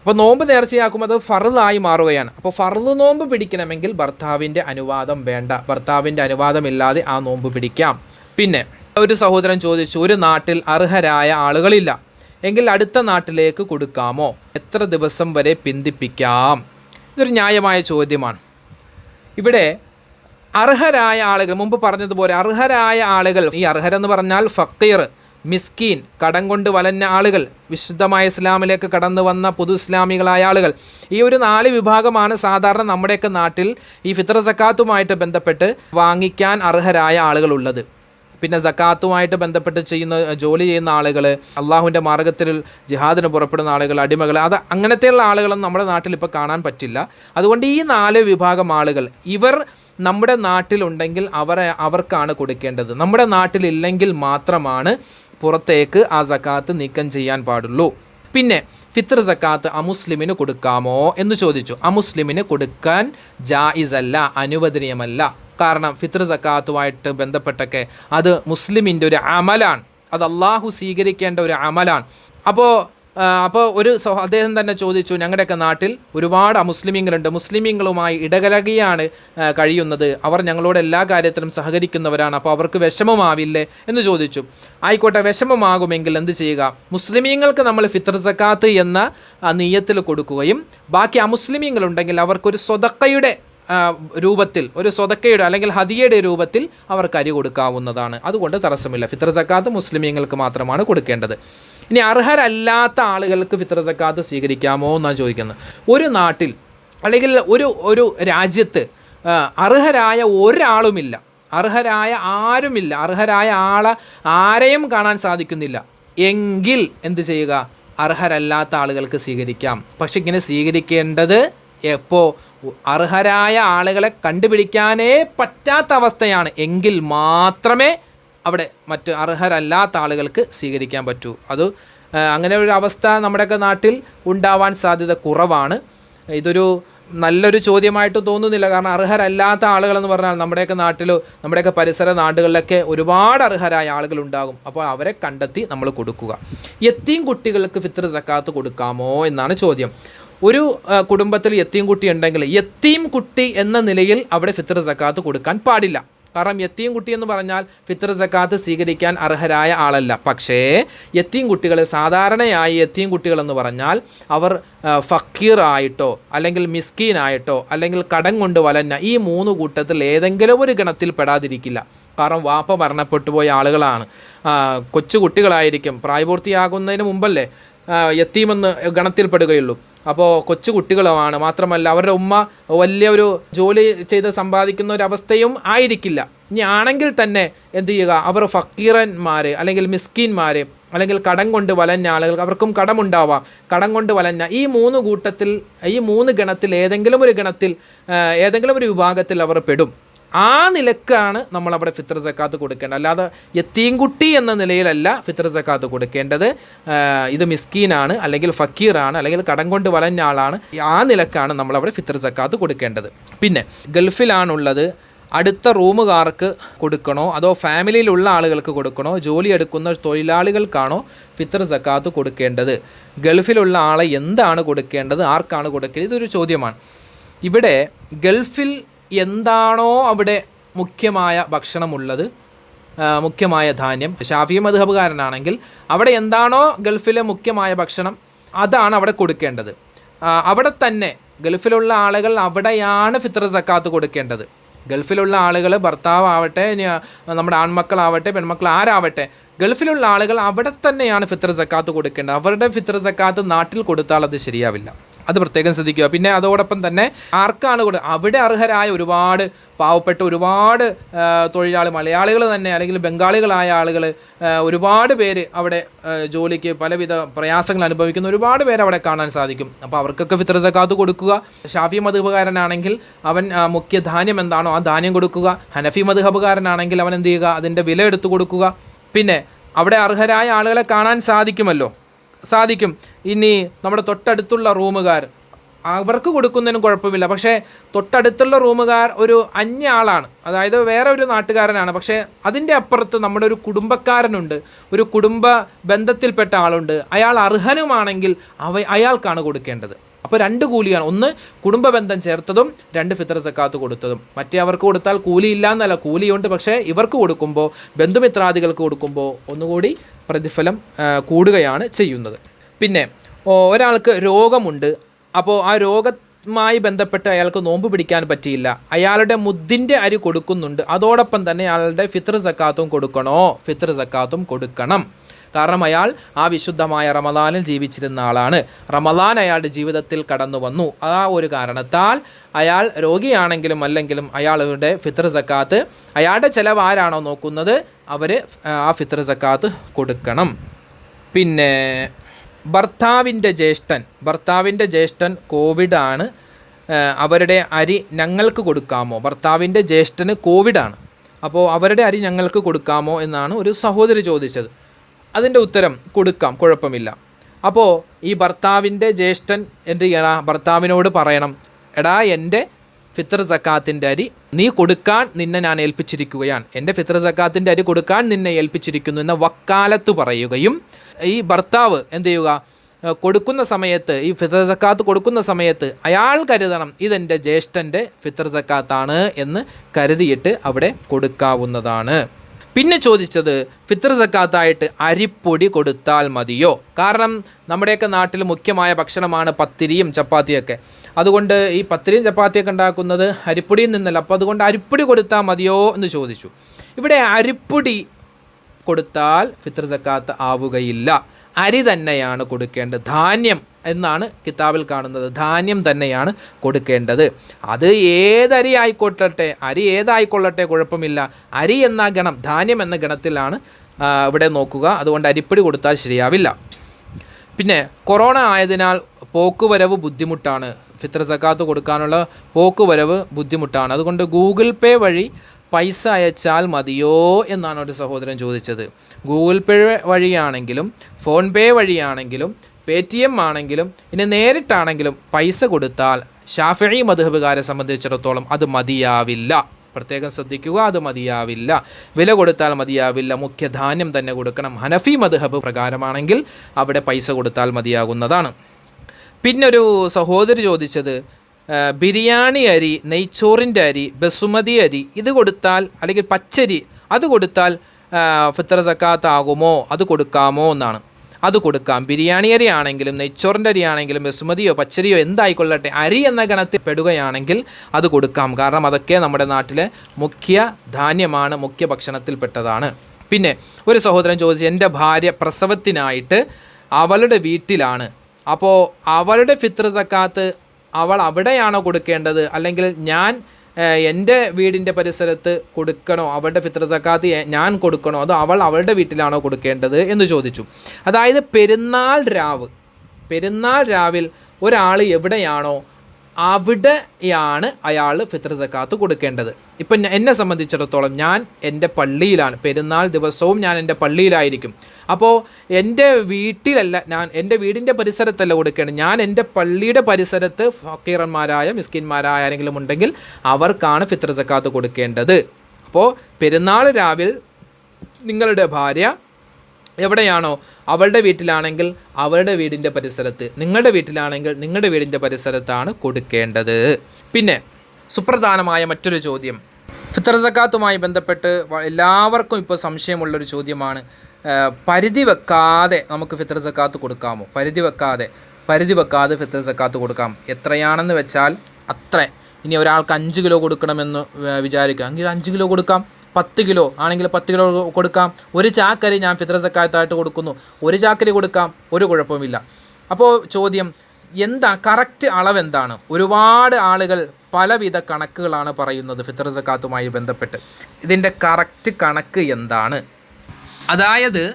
അപ്പോൾ നോമ്പ് നേർച്ചയാക്കുമ്പോൾ അത് ഫറുലായി മാറുകയാണ്. അപ്പോൾ ഫറുദ് നോമ്പ് പിടിക്കണമെങ്കിൽ ഭർത്താവിന്റെ അനുവാദം വേണ്ട. ഭർത്താവിന്റെ അനുവാദമില്ലാതെ ആ നോമ്പ് പിടിക്കാം. പിന്നെ ഒരു സഹോദരൻ ചോദിച്ചു ഒരു നാട്ടിൽ അർഹരായ ആളുകളില്ല. എങ്കിൽ അടുത്ത നാട്ടിലേക്ക് കൊടുക്കാമോ? എത്ര ദിവസം വരെ പിന്തിപ്പിക്കാം? ഇതൊരു ന്യായമായ ചോദ്യമാണ്. ഇവിടെ അർഹരായ ആളുകൾ മുമ്പ് പറഞ്ഞതുപോലെ അർഹരായ ആളുകൾ ഈ അർഹരെന്ന് പറഞ്ഞാൽ ഫക്കീർ മിസ്കീൻ കടം കൊണ്ട് വലഞ്ഞ ആളുകൾ വിശുദ്ധമായ ഇസ്ലാമിലേക്ക് കടന്നു വന്ന പൊതു ഇസ്ലാമികളായ ആളുകൾ. ഈ ഒരു നാല് വിഭാഗമാണ് സാധാരണ നമ്മുടെയൊക്കെ നാട്ടിൽ ഈ ഫിത്ര സക്കാത്തുമായിട്ട് ബന്ധപ്പെട്ട് വാങ്ങിക്കാൻ അർഹരായ ആളുകളുള്ളത് പിന്നെ സക്കാത്തുമായിട്ട് ബന്ധപ്പെട്ട് ചെയ്യുന്ന ജോലി ചെയ്യുന്ന ആളുകൾ അള്ളാഹുവിന്റെ മാർഗത്തിൽ ജിഹാദിന് പുറപ്പെടുന്ന ആളുകൾ അടിമകൾ അത് അങ്ങനത്തെയുള്ള ആളുകളൊന്നും നമ്മുടെ നാട്ടിൽ ഇപ്പോൾ കാണാൻ പറ്റില്ല. അതുകൊണ്ട് ഈ നാല് വിഭാഗം ആളുകൾ ഇവർ നമ്മുടെ നാട്ടിലുണ്ടെങ്കിൽ അവരെ അവർക്കാണ് കൊടുക്കേണ്ടത്. നമ്മുടെ നാട്ടിലില്ലെങ്കിൽ മാത്രമാണ് പുറത്തേക്ക് ആ സക്കാത്ത് നീക്കം ചെയ്യാൻ പാടുള്ളൂ. പിന്നെ ഫിത്തർ സക്കാത്ത് അമുസ്ലിമിന് കൊടുക്കാമോ എന്ന് ചോദിച്ചു. അമുസ്ലിമിന് കൊടുക്കാൻ ജായിസല്ല അനുവദനീയമല്ല. കാരണം ഫിത്ർ സക്കാത്തുമായിട്ട് ബന്ധപ്പെട്ടൊക്കെ അത് മുസ്ലിമിന്റെ ഒരു അമലാണ്. അത് അള്ളാഹു സ്വീകരിക്കേണ്ട ഒരു അമലാണ്. അപ്പോൾ അപ്പോൾ ഒരു അദ്ദേഹം തന്നെ ചോദിച്ചു ഞങ്ങളുടെയൊക്കെ നാട്ടിൽ ഒരുപാട് അമുസ്ലിമീങ്ങളുണ്ട്. മുസ്ലിമീങ്ങളുമായി ഇടകലകിയാണ് കഴിയുന്നത്. അവർ ഞങ്ങളോട് എല്ലാ കാര്യത്തിലും സഹകരിക്കുന്നവരാണ്. അപ്പോൾ അവർക്ക് വിഷമമാവില്ലേ എന്ന് ചോദിച്ചു. ആയിക്കോട്ടെ വിഷമമാകുമെങ്കിൽ എന്ത് ചെയ്യുക? മുസ്ലിമീങ്ങൾക്ക് നമ്മൾ ഫിത്തർ സക്കാത്ത് എന്ന നീയത്തിൽ കൊടുക്കുകയും ബാക്കി അമുസ്ലിമീങ്ങളുണ്ടെങ്കിൽ അവർക്കൊരു സ്വതക്കയുടെ രൂപത്തിൽ ഒരു സ്വതക്കയുടെ അല്ലെങ്കിൽ ഹദിയയുടെ രൂപത്തിൽ അവർക്ക് അരി കൊടുക്കാവുന്നതാണ്. അതുകൊണ്ട് തടസ്സമില്ല. ഫിത്ര സക്കാത്ത് മുസ്ലിമീങ്ങൾക്ക് മാത്രമാണ് കൊടുക്കേണ്ടത്. ഇനി അർഹരല്ലാത്ത ആളുകൾക്ക് ഫിത്ര സക്കാത്ത് സ്വീകരിക്കാമോ എന്നാണ് ചോദിക്കുന്നത്. ഒരു നാട്ടിൽ അല്ലെങ്കിൽ ഒരു ഒരു രാജ്യത്ത് അർഹരായ ഒരാളുമില്ല. അർഹരായ ആരുമില്ല. അർഹരായ ആളെ ആരെയും കാണാൻ സാധിക്കുന്നില്ല. എങ്കിൽ എന്ത് ചെയ്യുക? അർഹരല്ലാത്ത ആളുകൾക്ക് സ്വീകരിക്കാം. പക്ഷെ ഇങ്ങനെ സ്വീകരിക്കേണ്ടത് എപ്പോൾ അർഹരായ ആളുകളെ കണ്ടുപിടിക്കാനേ പറ്റാത്ത അവസ്ഥയാണ് എങ്കിൽ മാത്രമേ അവിടെ മറ്റ് അർഹരല്ലാത്ത ആളുകൾക്ക് സ്വീകരിക്കാൻ പറ്റൂ. അത് അങ്ങനെ ഒരു അവസ്ഥ നമ്മുടെയൊക്കെ നാട്ടിൽ ഉണ്ടാവാൻ സാധ്യത കുറവാണ്. ഇതൊരു നല്ലൊരു ചോദ്യമായിട്ട് തോന്നുന്നില്ല. കാരണം അർഹരല്ലാത്ത ആളുകളെന്ന് പറഞ്ഞാൽ നമ്മുടെയൊക്കെ നാട്ടിലോ നമ്മുടെയൊക്കെ പരിസര നാടുകളിലൊക്കെ ഒരുപാട് അർഹരായ ആളുകൾ ഉണ്ടാകും. അപ്പോൾ അവരെ കണ്ടെത്തി നമ്മൾ കൊടുക്കുക. എത്തിയും കുട്ടികൾക്ക് ഫിത്ര സക്കാത്ത് കൊടുക്കാമോ എന്നാണ് ചോദ്യം. ഒരു കുടുംബത്തിൽ എത്തിയും കുട്ടി ഉണ്ടെങ്കിൽ എത്തിയും കുട്ടി എന്ന നിലയിൽ അവിടെ ഫിത്തർ സക്കാത്ത് കൊടുക്കാൻ പാടില്ല. കാരണം എത്തിയും കുട്ടി എന്ന് പറഞ്ഞാൽ ഫിത്തർ സക്കാത്ത് സ്വീകരിക്കാൻ അർഹരായ ആളല്ല. പക്ഷേ എത്തിയും കുട്ടികൾ സാധാരണയായി എത്തിയും കുട്ടികളെന്ന് പറഞ്ഞാൽ അവർ ഫക്കീറായിട്ടോ അല്ലെങ്കിൽ മിസ്കീനായിട്ടോ അല്ലെങ്കിൽ കടം കൊണ്ട് വലഞ്ഞ ഈ മൂന്ന് കൂട്ടത്തിൽ ഏതെങ്കിലും ഒരു ഗണത്തിൽ പെടാതിരിക്കില്ല. കാരണം വാപ്പ മരണപ്പെട്ടു പോയ ആളുകളാണ്. കൊച്ചു കുട്ടികളായിരിക്കും പ്രായപൂർത്തിയാകുന്നതിന് മുമ്പല്ലേ എത്തീമെന്ന് ഗണത്തിൽപ്പെടുകയുള്ളൂ. അപ്പോൾ കൊച്ചു കുട്ടികളുമാണ് മാത്രമല്ല അവരുടെ ഉമ്മ വലിയ ഒരു ജോലി ചെയ്ത് സമ്പാദിക്കുന്ന ഒരു അവസ്ഥയും ആയിരിക്കില്ല. ഇനി ആണെങ്കിൽ തന്നെ എന്ത് ചെയ്യുക? അവർ ഫക്കീറന്മാർ അല്ലെങ്കിൽ മിസ്കീന്മാർ അല്ലെങ്കിൽ കടം കൊണ്ട് വലഞ്ഞ ആളുകൾ അവർക്കും കടമുണ്ടാവാം. കടം കൊണ്ട് വലഞ്ഞ ഈ മൂന്ന് കൂട്ടത്തിൽ ഈ മൂന്ന് ഗണത്തിൽ ഏതെങ്കിലും ഒരു ഗണത്തിൽ ഏതെങ്കിലും ഒരു വിഭാഗത്തിൽ അവർ പെടും. ആ നിലക്കാണ് നമ്മൾ അവിടെ ഫിത്ര സക്കാത്ത് കൊടുക്കേണ്ടത്. അല്ലാതെ യത്തീൻകുട്ടി എന്ന നിലയിലല്ല ഫിത്ര സക്കാത്ത് കൊടുക്കേണ്ടത്. ഇത് മിസ്കീനാണ് അല്ലെങ്കിൽ ഫക്കീറാണ് അല്ലെങ്കിൽ കടം കൊണ്ട് വലഞ്ഞ ആളാണ്. ആ നിലക്കാണ് നമ്മൾ അവിടെ ഫിത്ര സക്കാത്ത് കൊടുക്കേണ്ടത്. പിന്നെ ഗൾഫിലാണുള്ളത്. അടുത്ത റൂമുകാർക്ക് കൊടുക്കണോ? അതോ ഫാമിലിയിലുള്ള ആളുകൾക്ക് കൊടുക്കണോ? ജോലി എടുക്കുന്ന തൊഴിലാളികൾക്കാണോ ഫിത്തർ സക്കാത്ത് കൊടുക്കേണ്ടത്? ഗൾഫിലുള്ള ആളെ എന്താണ് കൊടുക്കേണ്ടത്? ആർക്കാണ് കൊടുക്കേണ്ടത്? ഇതൊരു ചോദ്യമാണ്. ഇവിടെ ഗൾഫിൽ എന്താണോ അവിടെ മുഖ്യമായ ഭക്ഷണമുള്ളത് മുഖ്യമായ ധാന്യം. ഷാഫി മധുഹബുകാരനാണെങ്കിൽ അവിടെ എന്താണോ ഗൾഫിലെ മുഖ്യമായ ഭക്ഷണം അതാണ് അവിടെ കൊടുക്കേണ്ടത്. അവിടെ തന്നെ ഗൾഫിലുള്ള ആളുകൾ അവിടെയാണ് ഫിത്ര സക്കാത്ത് കൊടുക്കേണ്ടത്. ഗൾഫിലുള്ള ആളുകൾ ഭർത്താവട്ടെ നമ്മുടെ ആൺമക്കളാവട്ടെ പെൺമക്കൾ ആരാവട്ടെ ഗൾഫിലുള്ള ആളുകൾ അവിടെ തന്നെയാണ് ഫിത്ര സക്കാത്ത് കൊടുക്കേണ്ടത്. അവരുടെ ഫിത്ര സക്കാത്ത് നാട്ടിൽ കൊടുത്താൽ അത് ശരിയാവില്ല. അത് പ്രത്യേകം ശ്രദ്ധിക്കുക. പിന്നെ അതോടൊപ്പം തന്നെ ആർക്കാണ് കൂടെ അവിടെ അർഹരായ ഒരുപാട് പാവപ്പെട്ട ഒരുപാട് തൊഴിലാളി മലയാളികൾ തന്നെ അല്ലെങ്കിൽ ബംഗാളികളായ ആളുകൾ ഒരുപാട് പേര് അവിടെ ജോലിക്ക് പലവിധ പ്രയാസങ്ങൾ അനുഭവിക്കുന്ന ഒരുപാട് പേര് അവിടെ കാണാൻ സാധിക്കും. അപ്പോൾ അവർക്കൊക്കെ ഫിത്ര സക്കാത്ത് കൊടുക്കുക. ഷാഫി മധുഹബുകാരനാണെങ്കിൽ അവൻ മുഖ്യ ധാന്യം എന്താണോ ആ ധാന്യം കൊടുക്കുക. ഹനഫി മധുഹബുകാരനാണെങ്കിൽ അവൻ എന്ത് ചെയ്യുക? അതിന്റെ വില എടുത്തു കൊടുക്കുക. പിന്നെ അവിടെ അർഹരായ ആളുകളെ കാണാൻ സാധിക്കുമല്ലോ. സാധിക്കും. ഇനി നമ്മുടെ തൊട്ടടുത്തുള്ള റൂമുകാർ. അവർക്ക് കൊടുക്കുന്നതിനും കുഴപ്പമില്ല. പക്ഷേ തൊട്ടടുത്തുള്ള റൂമുകാർ ഒരു അന്യ ആളാണ്. അതായത് വേറെ ഒരു നാട്ടുകാരനാണ്. പക്ഷേ അതിന്റെ അപ്പുറത്ത് നമ്മുടെ ഒരു കുടുംബക്കാരനുണ്ട്. ഒരു കുടുംബ ബന്ധത്തിൽപ്പെട്ട ആളുണ്ട്. അയാൾ അർഹനുമാണെങ്കിൽ അവ അയാൾക്കാണ് കൊടുക്കേണ്ടത്. അപ്പോൾ രണ്ട് കൂലിയാണ്. ഒന്ന് കുടുംബ ബന്ധം ചേർത്തതും രണ്ട് ഫിത്തർ സക്കാത്ത് കൊടുത്തതും. മറ്റേ അവർക്ക് കൊടുത്താൽ കൂലി ഇല്ല എന്നല്ല. കൂലിയുണ്ട് പക്ഷേ ഇവർക്ക് കൊടുക്കുമ്പോൾ ബന്ധുമിത്രാദികൾക്ക് കൊടുക്കുമ്പോൾ ഒന്നുകൂടി പ്രതിഫലം കൂടുകയാണ് ചെയ്യുന്നത്. പിന്നെ ഒരാൾക്ക് രോഗമുണ്ട് അപ്പോൾ ആ രോഗമായി ബന്ധപ്പെട്ട് അയാൾക്ക് നോമ്പ് പിടിക്കാൻ പറ്റിയില്ല. അയാളുടെ മുദ്ദിന്റെ അരി കൊടുക്കുന്നുണ്ട് അതോടൊപ്പം തന്നെ അയാളുടെ ഫിത്ർ സക്കാത്തും കൊടുക്കണോ? ഫിത്ർ സക്കാത്തും കൊടുക്കണം. കാരണം അയാൾ ആ വിശുദ്ധമായ റമദാനിൽ ജീവിച്ചിരുന്ന ആളാണ്. റമദാൻ അയാളുടെ ജീവിതത്തിൽ കടന്നു വന്നു. ആ ഒരു കാരണത്താൽ അയാൾ രോഗിയാണെങ്കിലും അല്ലെങ്കിലും അയാളുടെ ഫിത്തർ സക്കാത്ത് അയാളുടെ ചിലവ് ആരാണോ നോക്കുന്നത് അവർ ആ ഫിത്തർ സക്കാത്ത് കൊടുക്കണം. പിന്നെ ഭർത്താവിന്റെ ജ്യേഷ്ഠൻ ഭർത്താവിന്റെ ജ്യേഷ്ഠൻ കോവിഡാണ് അവരുടെ അരി ഞങ്ങൾക്ക് കൊടുക്കാമോ? ഭർത്താവിന്റെ ജ്യേഷ്ഠന് കോവിഡാണ് അപ്പോൾ അവരുടെ അരി ഞങ്ങൾക്ക് കൊടുക്കാമോ എന്നാണ് ഒരു സഹോദരി ചോദിച്ചത്. അതിന്റെ ഉത്തരം കൊടുക്കാം കുഴപ്പമില്ല. അപ്പോൾ ഈ ഭർത്താവിന്റെ ജ്യേഷ്ഠൻ എന്ത് ചെയ്യണം? ഭർത്താവിനോട് പറയണം എടാ എന്റെ ഫിത്തർ സക്കാത്തിന്റെ അരി നീ കൊടുക്കാൻ നിന്നെ ഞാൻ ഏൽപ്പിച്ചിരിക്കുകയാണ്. എന്റെ ഫിത്തർ സക്കാത്തിന്റെ അരി കൊടുക്കാൻ നിന്നെ ഏൽപ്പിച്ചിരിക്കുന്നു എന്ന വക്കാലത്ത് പറയുകയും ഈ ഭർത്താവ് എന്ത് ചെയ്യുക? കൊടുക്കുന്ന സമയത്ത് ഈ ഫിത്തർ സക്കാത്ത് കൊടുക്കുന്ന സമയത്ത് അയാൾ കരുതണം ഇതെന്റെ ജ്യേഷ്ഠന്റെ ഫിത്തർ സക്കാത്താണ് എന്ന് കരുതിയിട്ട് അവിടെ കൊടുക്കാവുന്നതാണ്. പിന്നെ ചോദിച്ചത് ഫിത്തർ സക്കാത്തായിട്ട് അരിപ്പൊടി കൊടുത്താൽ മതിയോ? കാരണം നമ്മുടെയൊക്കെ നാട്ടിൽ മുഖ്യമായ ഭക്ഷണമാണ് പത്തിരിയും ചപ്പാത്തിയൊക്കെ. അതുകൊണ്ട് ഈ പത്തിരിയും ചപ്പാത്തിയൊക്കെ ഉണ്ടാക്കുന്നത് അരിപ്പൊടിയിൽ നിന്നല്ല. അപ്പോൾ അതുകൊണ്ട് അരിപ്പൊടി കൊടുത്താൽ മതിയോ എന്ന് ചോദിച്ചു. ഇവിടെ അരിപ്പൊടി കൊടുത്താൽ ഫിത്തർ സക്കാത്ത് ആവുകയില്ല. അരി തന്നെയാണ് കൊടുക്കേണ്ടത്. ധാന്യം എന്നാണ് കിതാബിൽ കാണുന്നത്. ധാന്യം തന്നെയാണ് കൊടുക്കേണ്ടത്. അത് ഏതരി ആയിക്കൊള്ളട്ടെ അരി ഏതായിക്കൊള്ളട്ടെ കുഴപ്പമില്ല. അരി എന്ന ഗണം ധാന്യം എന്ന ഗണത്തിലാണ് ഇവിടെ നോക്കുക. അതുകൊണ്ട് അരിപ്പൊടി കൊടുത്താൽ ശരിയാവില്ല. പിന്നെ കൊറോണ ആയതിനാൽ പോക്കുവരവ് ബുദ്ധിമുട്ടാണ്. ഫിത്ര സക്കാത്ത് കൊടുക്കാനുള്ള പോക്കുവരവ് ബുദ്ധിമുട്ടാണ്. അതുകൊണ്ട് ഗൂഗിൾ പേ വഴി പൈസ അയച്ചാൽ മതിയോ എന്നാണ് ഒരു സഹോദരൻ ചോദിച്ചത്. ഗൂഗിൾ പേ വഴിയാണെങ്കിലും ഫോൺ പേ വഴിയാണെങ്കിലും പേ ടി എം ആണെങ്കിലും ഇനി നേരിട്ടാണെങ്കിലും പൈസ കൊടുത്താൽ ഷാഫി മധുഹബുകാരെ സംബന്ധിച്ചിടത്തോളം അത് മതിയാവില്ല. പ്രത്യേകം ശ്രദ്ധിക്കുക അത് മതിയാവില്ല. വില കൊടുത്താൽ മതിയാവില്ല. മുഖ്യധാന്യം തന്നെ കൊടുക്കണം. ഹനഫി മദ്ഹബ് പ്രകാരമാണെങ്കിൽ അവിടെ പൈസ കൊടുത്താൽ മതിയാകുന്നതാണ്. പിന്നൊരു സഹോദരി ചോദിച്ചത് ബിരിയാണി അരി നെയ്ച്ചോറിന്റെ അരി ബസുമതി അരി ഇത് കൊടുത്താൽ അല്ലെങ്കിൽ പച്ചരി അത് കൊടുത്താൽ ഫിത്ര സക്കാത്ത് അത് കൊടുക്കാമോ എന്നാണ്. അത് കൊടുക്കാം. ബിരിയാണി അരി ആണെങ്കിലും നെയ്ച്ചോറിന്റെ അരി ആണെങ്കിലും ബസുമതിയോ പച്ചരിയോ എന്തായിക്കൊള്ളട്ടെ അരി എന്ന ഗണത്തിൽ പെടുകയാണെങ്കിൽ അത് കൊടുക്കാം. കാരണം അതൊക്കെ നമ്മുടെ നാട്ടിലെ മുഖ്യ ധാന്യമാണ് മുഖ്യ ഭക്ഷണത്തിൽപ്പെട്ടതാണ്. പിന്നെ ഒരു സഹോദരൻ ചോദിച്ചു എന്റെ ഭാര്യ പ്രസവത്തിനായിട്ട് അവളുടെ വീട്ടിലാണ്. അപ്പോൾ അവളുടെ ഫിത്ർ സക്കാത്ത് അവൾ അവിടെയാണോ കൊടുക്കേണ്ടത്? അല്ലെങ്കിൽ ഞാൻ എന്റെ വീടിന്റെ പരിസരത്ത് കൊടുക്കണോ? അവളുടെ ഫിത്ർ സക്കാത്ത് ഞാൻ കൊടുക്കണോ? അതോ അവൾ അവളുടെ വീട്ടിലാണോ കൊടുക്കേണ്ടത് എന്ന് ചോദിച്ചു. അതായത് പെരുന്നാൾ രാവ് പെരുന്നാൾ രാവിൽ ഒരാൾ എവിടെയാണോ അവിടെയാണ് അയാൾ ഫിത്ര സക്കാത്ത് കൊടുക്കേണ്ടത്. ഇപ്പം എന്നെ സംബന്ധിച്ചിടത്തോളം ഞാൻ എന്റെ പള്ളിയിലാണ്. പെരുന്നാൾ ദിവസവും ഞാൻ എന്റെ പള്ളിയിലായിരിക്കും. അപ്പോൾ എന്റെ വീട്ടിലല്ല ഞാൻ എന്റെ വീടിന്റെ പരിസരത്തല്ല കൊടുക്കേണ്ടത്. ഞാൻ എന്റെ പള്ളിയുടെ പരിസരത്ത് ഫക്കീറന്മാരായ മിസ്കിന്മാരായ ആരെങ്കിലും ഉണ്ടെങ്കിൽ അവർക്കാണ് ഫിത്ര സക്കാത്ത് കൊടുക്കേണ്ടത്. അപ്പോൾ പെരുന്നാൾ രാവിലെ നിങ്ങളുടെ ഭാര്യ എവിടെയാണോ അവളുടെ വീട്ടിലാണെങ്കിൽ അവളുടെ വീടിന്റെ പരിസരത്ത് നിങ്ങളുടെ വീട്ടിലാണെങ്കിൽ നിങ്ങളുടെ വീടിന്റെ പരിസരത്താണ് കൊടുക്കേണ്ടത്. പിന്നെ സുപ്രധാനമായ മറ്റൊരു ചോദ്യം. ഫിത്തർ സക്കാത്തുമായി ബന്ധപ്പെട്ട് എല്ലാവർക്കും ഇപ്പോൾ സംശയമുള്ളൊരു ചോദ്യമാണ്. പരിധി വെക്കാതെ നമുക്ക് ഫിത്തർ സക്കാത്ത് കൊടുക്കാമോ? പരിധി വെക്കാതെ പരിധി വെക്കാതെ ഫിത്തർ സക്കാത്ത് കൊടുക്കാം. എത്രയാണെന്ന് വെച്ചാൽ അത്ര. ഇനി ഒരാൾക്ക് അഞ്ച് കിലോ കൊടുക്കണമെന്ന് വിചാരിക്കുക. എങ്കിൽ അഞ്ച് കിലോ കൊടുക്കാം. പത്ത് കിലോ. ആണെങ്കിൽ പത്ത് കിലോ കൊടുക്കാം. ഒരു ചാക്കരി ഞാൻ ഫിത്ര സക്കാത്തായിട്ട് കൊടുക്കുന്നു. ഒരു ചാക്കരി കൊടുക്കാം. ഒരു കുഴപ്പമില്ല അപ്പോൾ ചോദ്യം എന്താ കറക്റ്റ് അളവ് എന്താണ്? ഒരുപാട് ആളുകൾ പലവിധ കണക്കുകളാണ് പറയുന്നത് ഫിത്ര സക്കാത്തുമായി ബന്ധപ്പെട്ട്. ഇതിന്റെ കറക്റ്റ് കണക്ക് എന്താണ്? അതായത്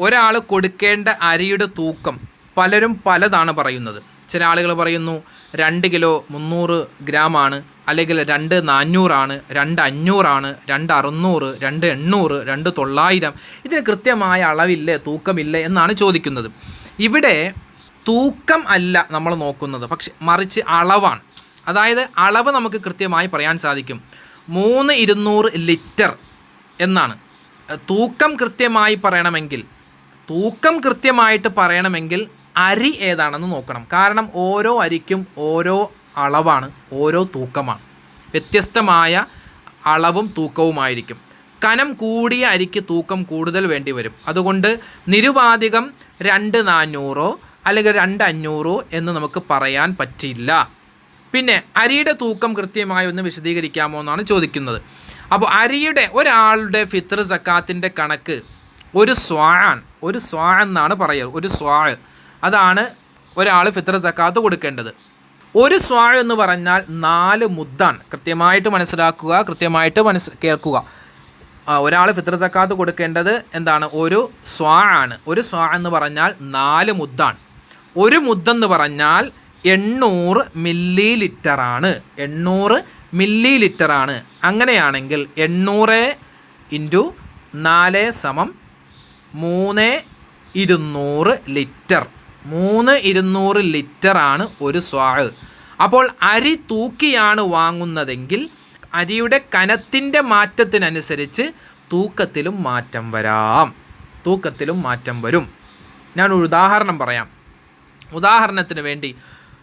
ഒരാൾ കൊടുക്കേണ്ട അരിയുടെ തൂക്കം പലരും പലതാണ് പറയുന്നത്. ചില ആളുകൾ പറയുന്നു രണ്ട് കിലോ മുന്നൂറ് ഗ്രാമാണ്. അല്ലെങ്കിൽ രണ്ട് നാനൂറാണ് രണ്ട് അഞ്ഞൂറാണ് രണ്ട് അറുന്നൂറ് രണ്ട് എണ്ണൂറ് രണ്ട് തൊള്ളായിരം. ഇതിന് കൃത്യമായ അളവില്ലേ തൂക്കമില്ലേ എന്നാണ് ചോദിക്കുന്നത്. ഇവിടെ തൂക്കം അല്ല നമ്മൾ നോക്കുന്നത്. പക്ഷെ മറിച്ച് അളവാണ്. അതായത് അളവ് നമുക്ക് കൃത്യമായി പറയാൻ സാധിക്കും. മൂന്ന് ഇരുന്നൂറ് ലിറ്റർ എന്നാണ്. തൂക്കം കൃത്യമായി പറയണമെങ്കിൽ തൂക്കം കൃത്യമായിട്ട് പറയണമെങ്കിൽ അരി ഏതാണെന്ന് നോക്കണം. കാരണം ഓരോ അരിക്കും ഓരോ അളവാണ് ഓരോ തൂക്കമാണ്. വ്യത്യസ്തമായ അളവും തൂക്കവുമായിരിക്കും. കനം കൂടിയ അരിക്ക് തൂക്കം കൂടുതൽ വേണ്ടി വരും. അതുകൊണ്ട് നിരുപാധികം രണ്ട് നാനൂറോ അല്ലെങ്കിൽ രണ്ട് അഞ്ഞൂറോ എന്ന് നമുക്ക് പറയാൻ പറ്റില്ല. പിന്നെ അരിയുടെ തൂക്കം കൃത്യമായി ഒന്ന് വിശദീകരിക്കാമോ എന്നാണ് ചോദിക്കുന്നത്. അപ്പോൾ അരിയുടെ ഒരാളുടെ ഫിത്ർ സക്കാത്തിന്റെ കണക്ക് ഒരു സ്വാൻ ഒരു സ്വാ എന്നാണ് പറയുക ഒരു സ്വാ. അതാണ് ഒരാൾ ഫിത്ർ സക്കാത്ത് കൊടുക്കേണ്ടത്. ഒരു സ്വാ എന്ന് പറഞ്ഞാൽ നാല് മുദ്ദാണ് കൃത്യമായിട്ട് മനസ്സിലാക്കുക കൃത്യമായിട്ട് മനസ്സ് കേൾക്കുക. ഒരാൾ ഫിത്ര സക്കാത്ത് കൊടുക്കേണ്ടത് എന്താണ്? ഒരു സ്വാ ആണ് ഒരു സ്വാ എന്ന് പറഞ്ഞാൽ നാല് മുദ്ദാണ് ഒരു മുദ്ദെന്ന് പറഞ്ഞാൽ എണ്ണൂറ് മില്ലി ലിറ്ററാണ് എണ്ണൂറ് മില്ലി ലിറ്ററാണ് അങ്ങനെയാണെങ്കിൽ എണ്ണൂറ് ഇന്റു നാല് സമം മൂന്ന് ഇരുന്നൂറ് ലിറ്റർ. മൂന്ന് ഇരുന്നൂറ് ആണ് ഒരു സ്വാഹ്. അപ്പോൾ അരി തൂക്കിയാണ് വാങ്ങുന്നതെങ്കിൽ അരിയുടെ കനത്തിന്റെ മാറ്റത്തിനനുസരിച്ച് തൂക്കത്തിലും മാറ്റം വരാം. തൂക്കത്തിലും മാറ്റം വരും. ഞാൻ ഒരു ഉദാഹരണം പറയാം. ഉദാഹരണത്തിന് വേണ്ടി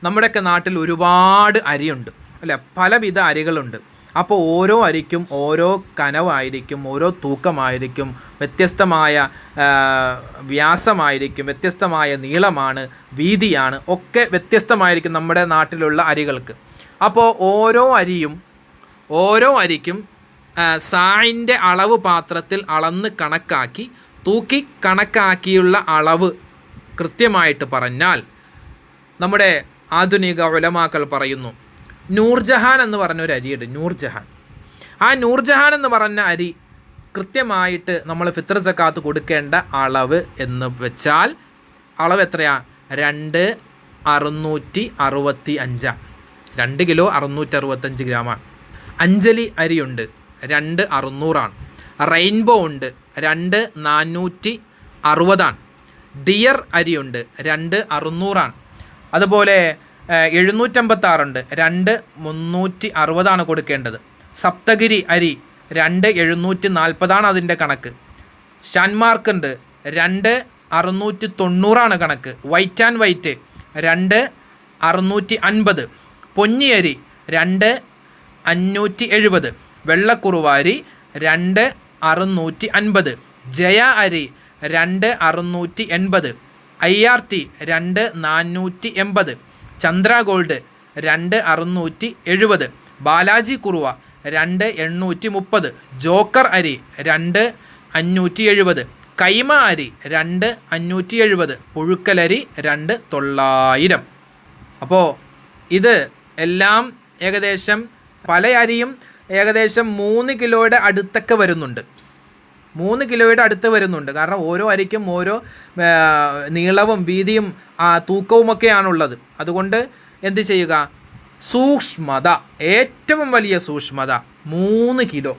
നമ്മുടെയൊക്കെ നാട്ടിൽ ഒരുപാട് അരിയുണ്ട്. അല്ലെ? പലവിധ അരികളുണ്ട്. അപ്പോൾ ഓരോ അരിക്കും ഓരോ കനവായിരിക്കും ഓരോ തൂക്കമായിരിക്കും വ്യത്യസ്തമായ വ്യാസമായിരിക്കും വ്യത്യസ്തമായ നീളമാണ് വീതിയാണ് ഒക്കെ വ്യത്യസ്തമായിരിക്കും നമ്മുടെ നാട്ടിലുള്ള അരികൾക്ക്. അപ്പോൾ ഓരോ അരിയും ഓരോ അരിക്കും സായിന്റെ അളവ് പാത്രത്തിൽ അളന്ന് കണക്കാക്കി തൂക്കി കണക്കാക്കിയുള്ള അളവ് കൃത്യമായിട്ട് പറഞ്ഞാൽ നമ്മുടെ ആധുനിക ഉലമാക്കൾ പറയുന്നു നൂർജഹാൻ എന്ന് പറഞ്ഞ ഒരു അരിയുണ്ട് നൂർജഹാൻ. ആ നൂർജഹാൻ എന്ന് പറഞ്ഞ അരി കൃത്യമായിട്ട് നമ്മൾ ഫിത്ര സക്കാത്ത് കൊടുക്കേണ്ട അളവ് എന്ന് വെച്ചാൽ അളവ് എത്രയാ? രണ്ട് അറുന്നൂറ്റി അറുപത്തി അഞ്ചാണ് രണ്ട് കിലോ അറുന്നൂറ്റി അറുപത്തഞ്ച് ഗ്രാമാണ് അഞ്ജലി അരിയുണ്ട് രണ്ട് അറുന്നൂറാണ്. റെയിൻബോ ഉണ്ട് രണ്ട് നാനൂറ്റി അറുപതാണ്. ഡിയർ അരിയുണ്ട് രണ്ട് അറുന്നൂറാണ്. അതുപോലെ എഴുന്നൂറ്റമ്പത്താറുണ്ട്. രണ്ട് മുന്നൂറ്റി അറുപതാണ് കൊടുക്കേണ്ടത്. സപ്തഗിരി അരി രണ്ട് എഴുന്നൂറ്റി നാൽപ്പതാണ് അതിന്റെ കണക്ക്. ഷാൻമാർക്ക് ഉണ്ട് രണ്ട് അറുന്നൂറ്റി തൊണ്ണൂറാണ് കണക്ക്. വൈറ്റ് ആൻഡ് വൈറ്റ് രണ്ട് അറുന്നൂറ്റി അൻപത് പൊന്നിയരി രണ്ട് അഞ്ഞൂറ്റി എഴുപത് വെള്ളക്കുറുവാരി രണ്ട് അറുന്നൂറ്റി അൻപത് ജയ അരി രണ്ട് അറുന്നൂറ്റി എൺപത് ഐ ആർ ടി രണ്ട് നാനൂറ്റി എൺപത് ചന്ദ്ര ഗോൾഡ് രണ്ട് അറുന്നൂറ്റി എഴുപത്. ബാലാജി കുറുവ രണ്ട് എണ്ണൂറ്റി മുപ്പത്. ജോക്കർ അരി രണ്ട് അഞ്ഞൂറ്റി എഴുപത്. കൈമ അരി രണ്ട് അഞ്ഞൂറ്റി എഴുപത്. പുഴുക്കലരി രണ്ട് തൊള്ളായിരം. അപ്പോൾ ഇത് എല്ലാം ഏകദേശം പല അരിയും ഏകദേശം മൂന്ന് കിലോയുടെ അടുത്തൊക്കെ വരുന്നുണ്ട്. മൂന്ന് കിലോയുടെ അടുത്ത് വരുന്നുണ്ട്. കാരണം ഓരോ അരിക്കും ഓരോ നീളവും വീതിയും തൂക്കവുമൊക്കെയാണുള്ളത്. അതുകൊണ്ട് എന്ത് ചെയ്യുക? സൂക്ഷ്മത. ഏറ്റവും വലിയ സൂക്ഷ്മത മൂന്ന് കിലോ.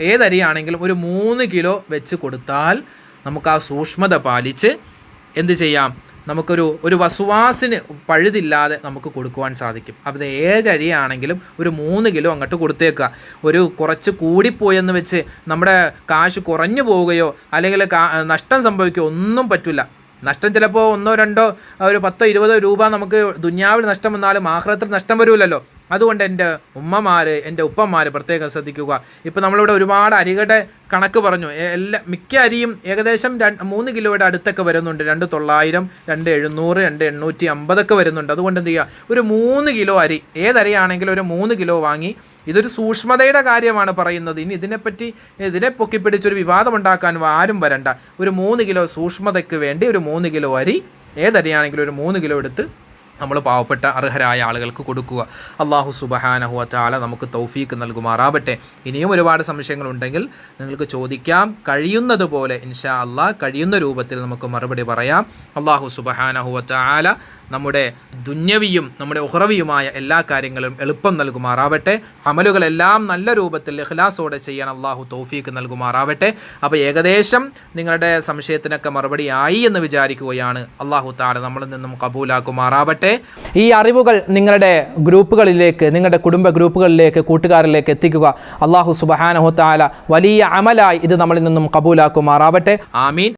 ഏതരിയാണെങ്കിലും ഒരു മൂന്ന് കിലോ വെച്ച് കൊടുത്താൽ നമുക്ക് ആ സൂക്ഷ്മത പാലിച്ച് എന്ത് ചെയ്യാം? നമുക്കൊരു ഒരു വസുവാസിന് പഴുതില്ലാതെ നമുക്ക് കൊടുക്കുവാൻ സാധിക്കും. അപ്പോൾ ഏതരിയാണെങ്കിലും ഒരു മൂന്ന് കിലോ അങ്ങോട്ട് കൊടുത്തേക്കുക. ഒരു കുറച്ച് കൂടിപ്പോയെന്ന് വെച്ച് നമ്മുടെ കാശ് കുറഞ്ഞു പോവുകയോ അല്ലെങ്കിൽ നഷ്ടം സംഭവിക്കുകയോ ഒന്നും പറ്റില്ല നഷ്ടം ചിലപ്പോൾ ഒന്നോ രണ്ടോ ഒരു പത്തോ ഇരുപതോ രൂപ നമുക്ക് ദുന്യാവിൽ നഷ്ടം വന്നാലും ആഹ്ലത്തിൽ നഷ്ടം വരില്ലല്ലോ അതുകൊണ്ട് എന്റെ ഉമ്മമാർ എന്റെ ഉപ്പന്മാർ പ്രത്യേകം ശ്രദ്ധിക്കുക. ഇപ്പോൾ നമ്മളിവിടെ ഒരുപാട് അരികളുടെ കണക്ക് പറഞ്ഞു. എല്ലാ മിക്ക അരിയും ഏകദേശം രണ്ട് മൂന്ന് കിലോയുടെ അടുത്തൊക്കെ വരുന്നുണ്ട്. രണ്ട് തൊള്ളായിരം രണ്ട് എഴുന്നൂറ് രണ്ട് എണ്ണൂറ്റി അമ്പതൊക്കെ വരുന്നുണ്ട്. അതുകൊണ്ട് എന്ത് ചെയ്യുക? ഒരു മൂന്ന് കിലോ അരി ഏതരിയാണെങ്കിലും ഒരു മൂന്ന് കിലോ വാങ്ങി ഇതൊരു സൂക്ഷ്മതയുടെ കാര്യമാണ് പറയുന്നത്. ഇനി ഇതിനെപ്പറ്റി ഇതിനെ പൊക്കിപ്പിടിച്ചൊരു വിവാദം ഉണ്ടാക്കാൻ ആരും വരണ്ട. ഒരു മൂന്ന് കിലോ സൂക്ഷ്മതയ്ക്ക് വേണ്ടി ഒരു മൂന്ന് കിലോ അരി ഏതരിയാണെങ്കിലും ഒരു മൂന്ന് കിലോ എടുത്ത് നമ്മൾ പാവപ്പെട്ട അർഹരായ ആളുകൾക്ക് കൊടുക്കുക. അള്ളാഹു സുബഹാനഹുവ ചാല നമുക്ക് തൗഫീക്ക് നൽകുമാറാവട്ടെ. ഇനിയും ഒരുപാട് സംശയങ്ങളുണ്ടെങ്കിൽ നിങ്ങൾക്ക് ചോദിക്കാം. കഴിയുന്നത് പോലെ ഇൻഷാ അള്ളാഹ് കഴിയുന്ന രൂപത്തിൽ നമുക്ക് മറുപടി പറയാം. അള്ളാഹു സുബഹാനഹുവ ചാല നമ്മുടെ ദുന്യവിയും നമ്മുടെ ഉഹറവിയുമായ എല്ലാ കാര്യങ്ങളും എളുപ്പം നൽകുമാറാവട്ടെ. അമലുകളെല്ലാം നല്ല രൂപത്തിൽ ഇഖ്ലാസോടെ ചെയ്യാൻ അള്ളാഹു തൗഫീക്ക് നൽകുമാറാവട്ടെ. അപ്പോൾ ഏകദേശം നിങ്ങളുടെ സംശയത്തിനൊക്കെ മറുപടി ആയി എന്ന് വിചാരിക്കുകയാണ്. അള്ളാഹു താല നമ്മളിൽ നിന്നും കബൂലാക്കുമാറാവട്ടെ. ഈ അറിവുകൾ നിങ്ങളുടെ ഗ്രൂപ്പുകളിലേക്ക് നിങ്ങളുടെ കുടുംബ ഗ്രൂപ്പുകളിലേക്ക് കൂട്ടുകാരിലേക്ക് എത്തിക്കുക അള്ളാഹു സുബഹാനഹു താല വലിയ അമലായി ഇത് നമ്മളിൽ നിന്നും കബൂലാക്കുമാറാവട്ടെ. ആമീൻ.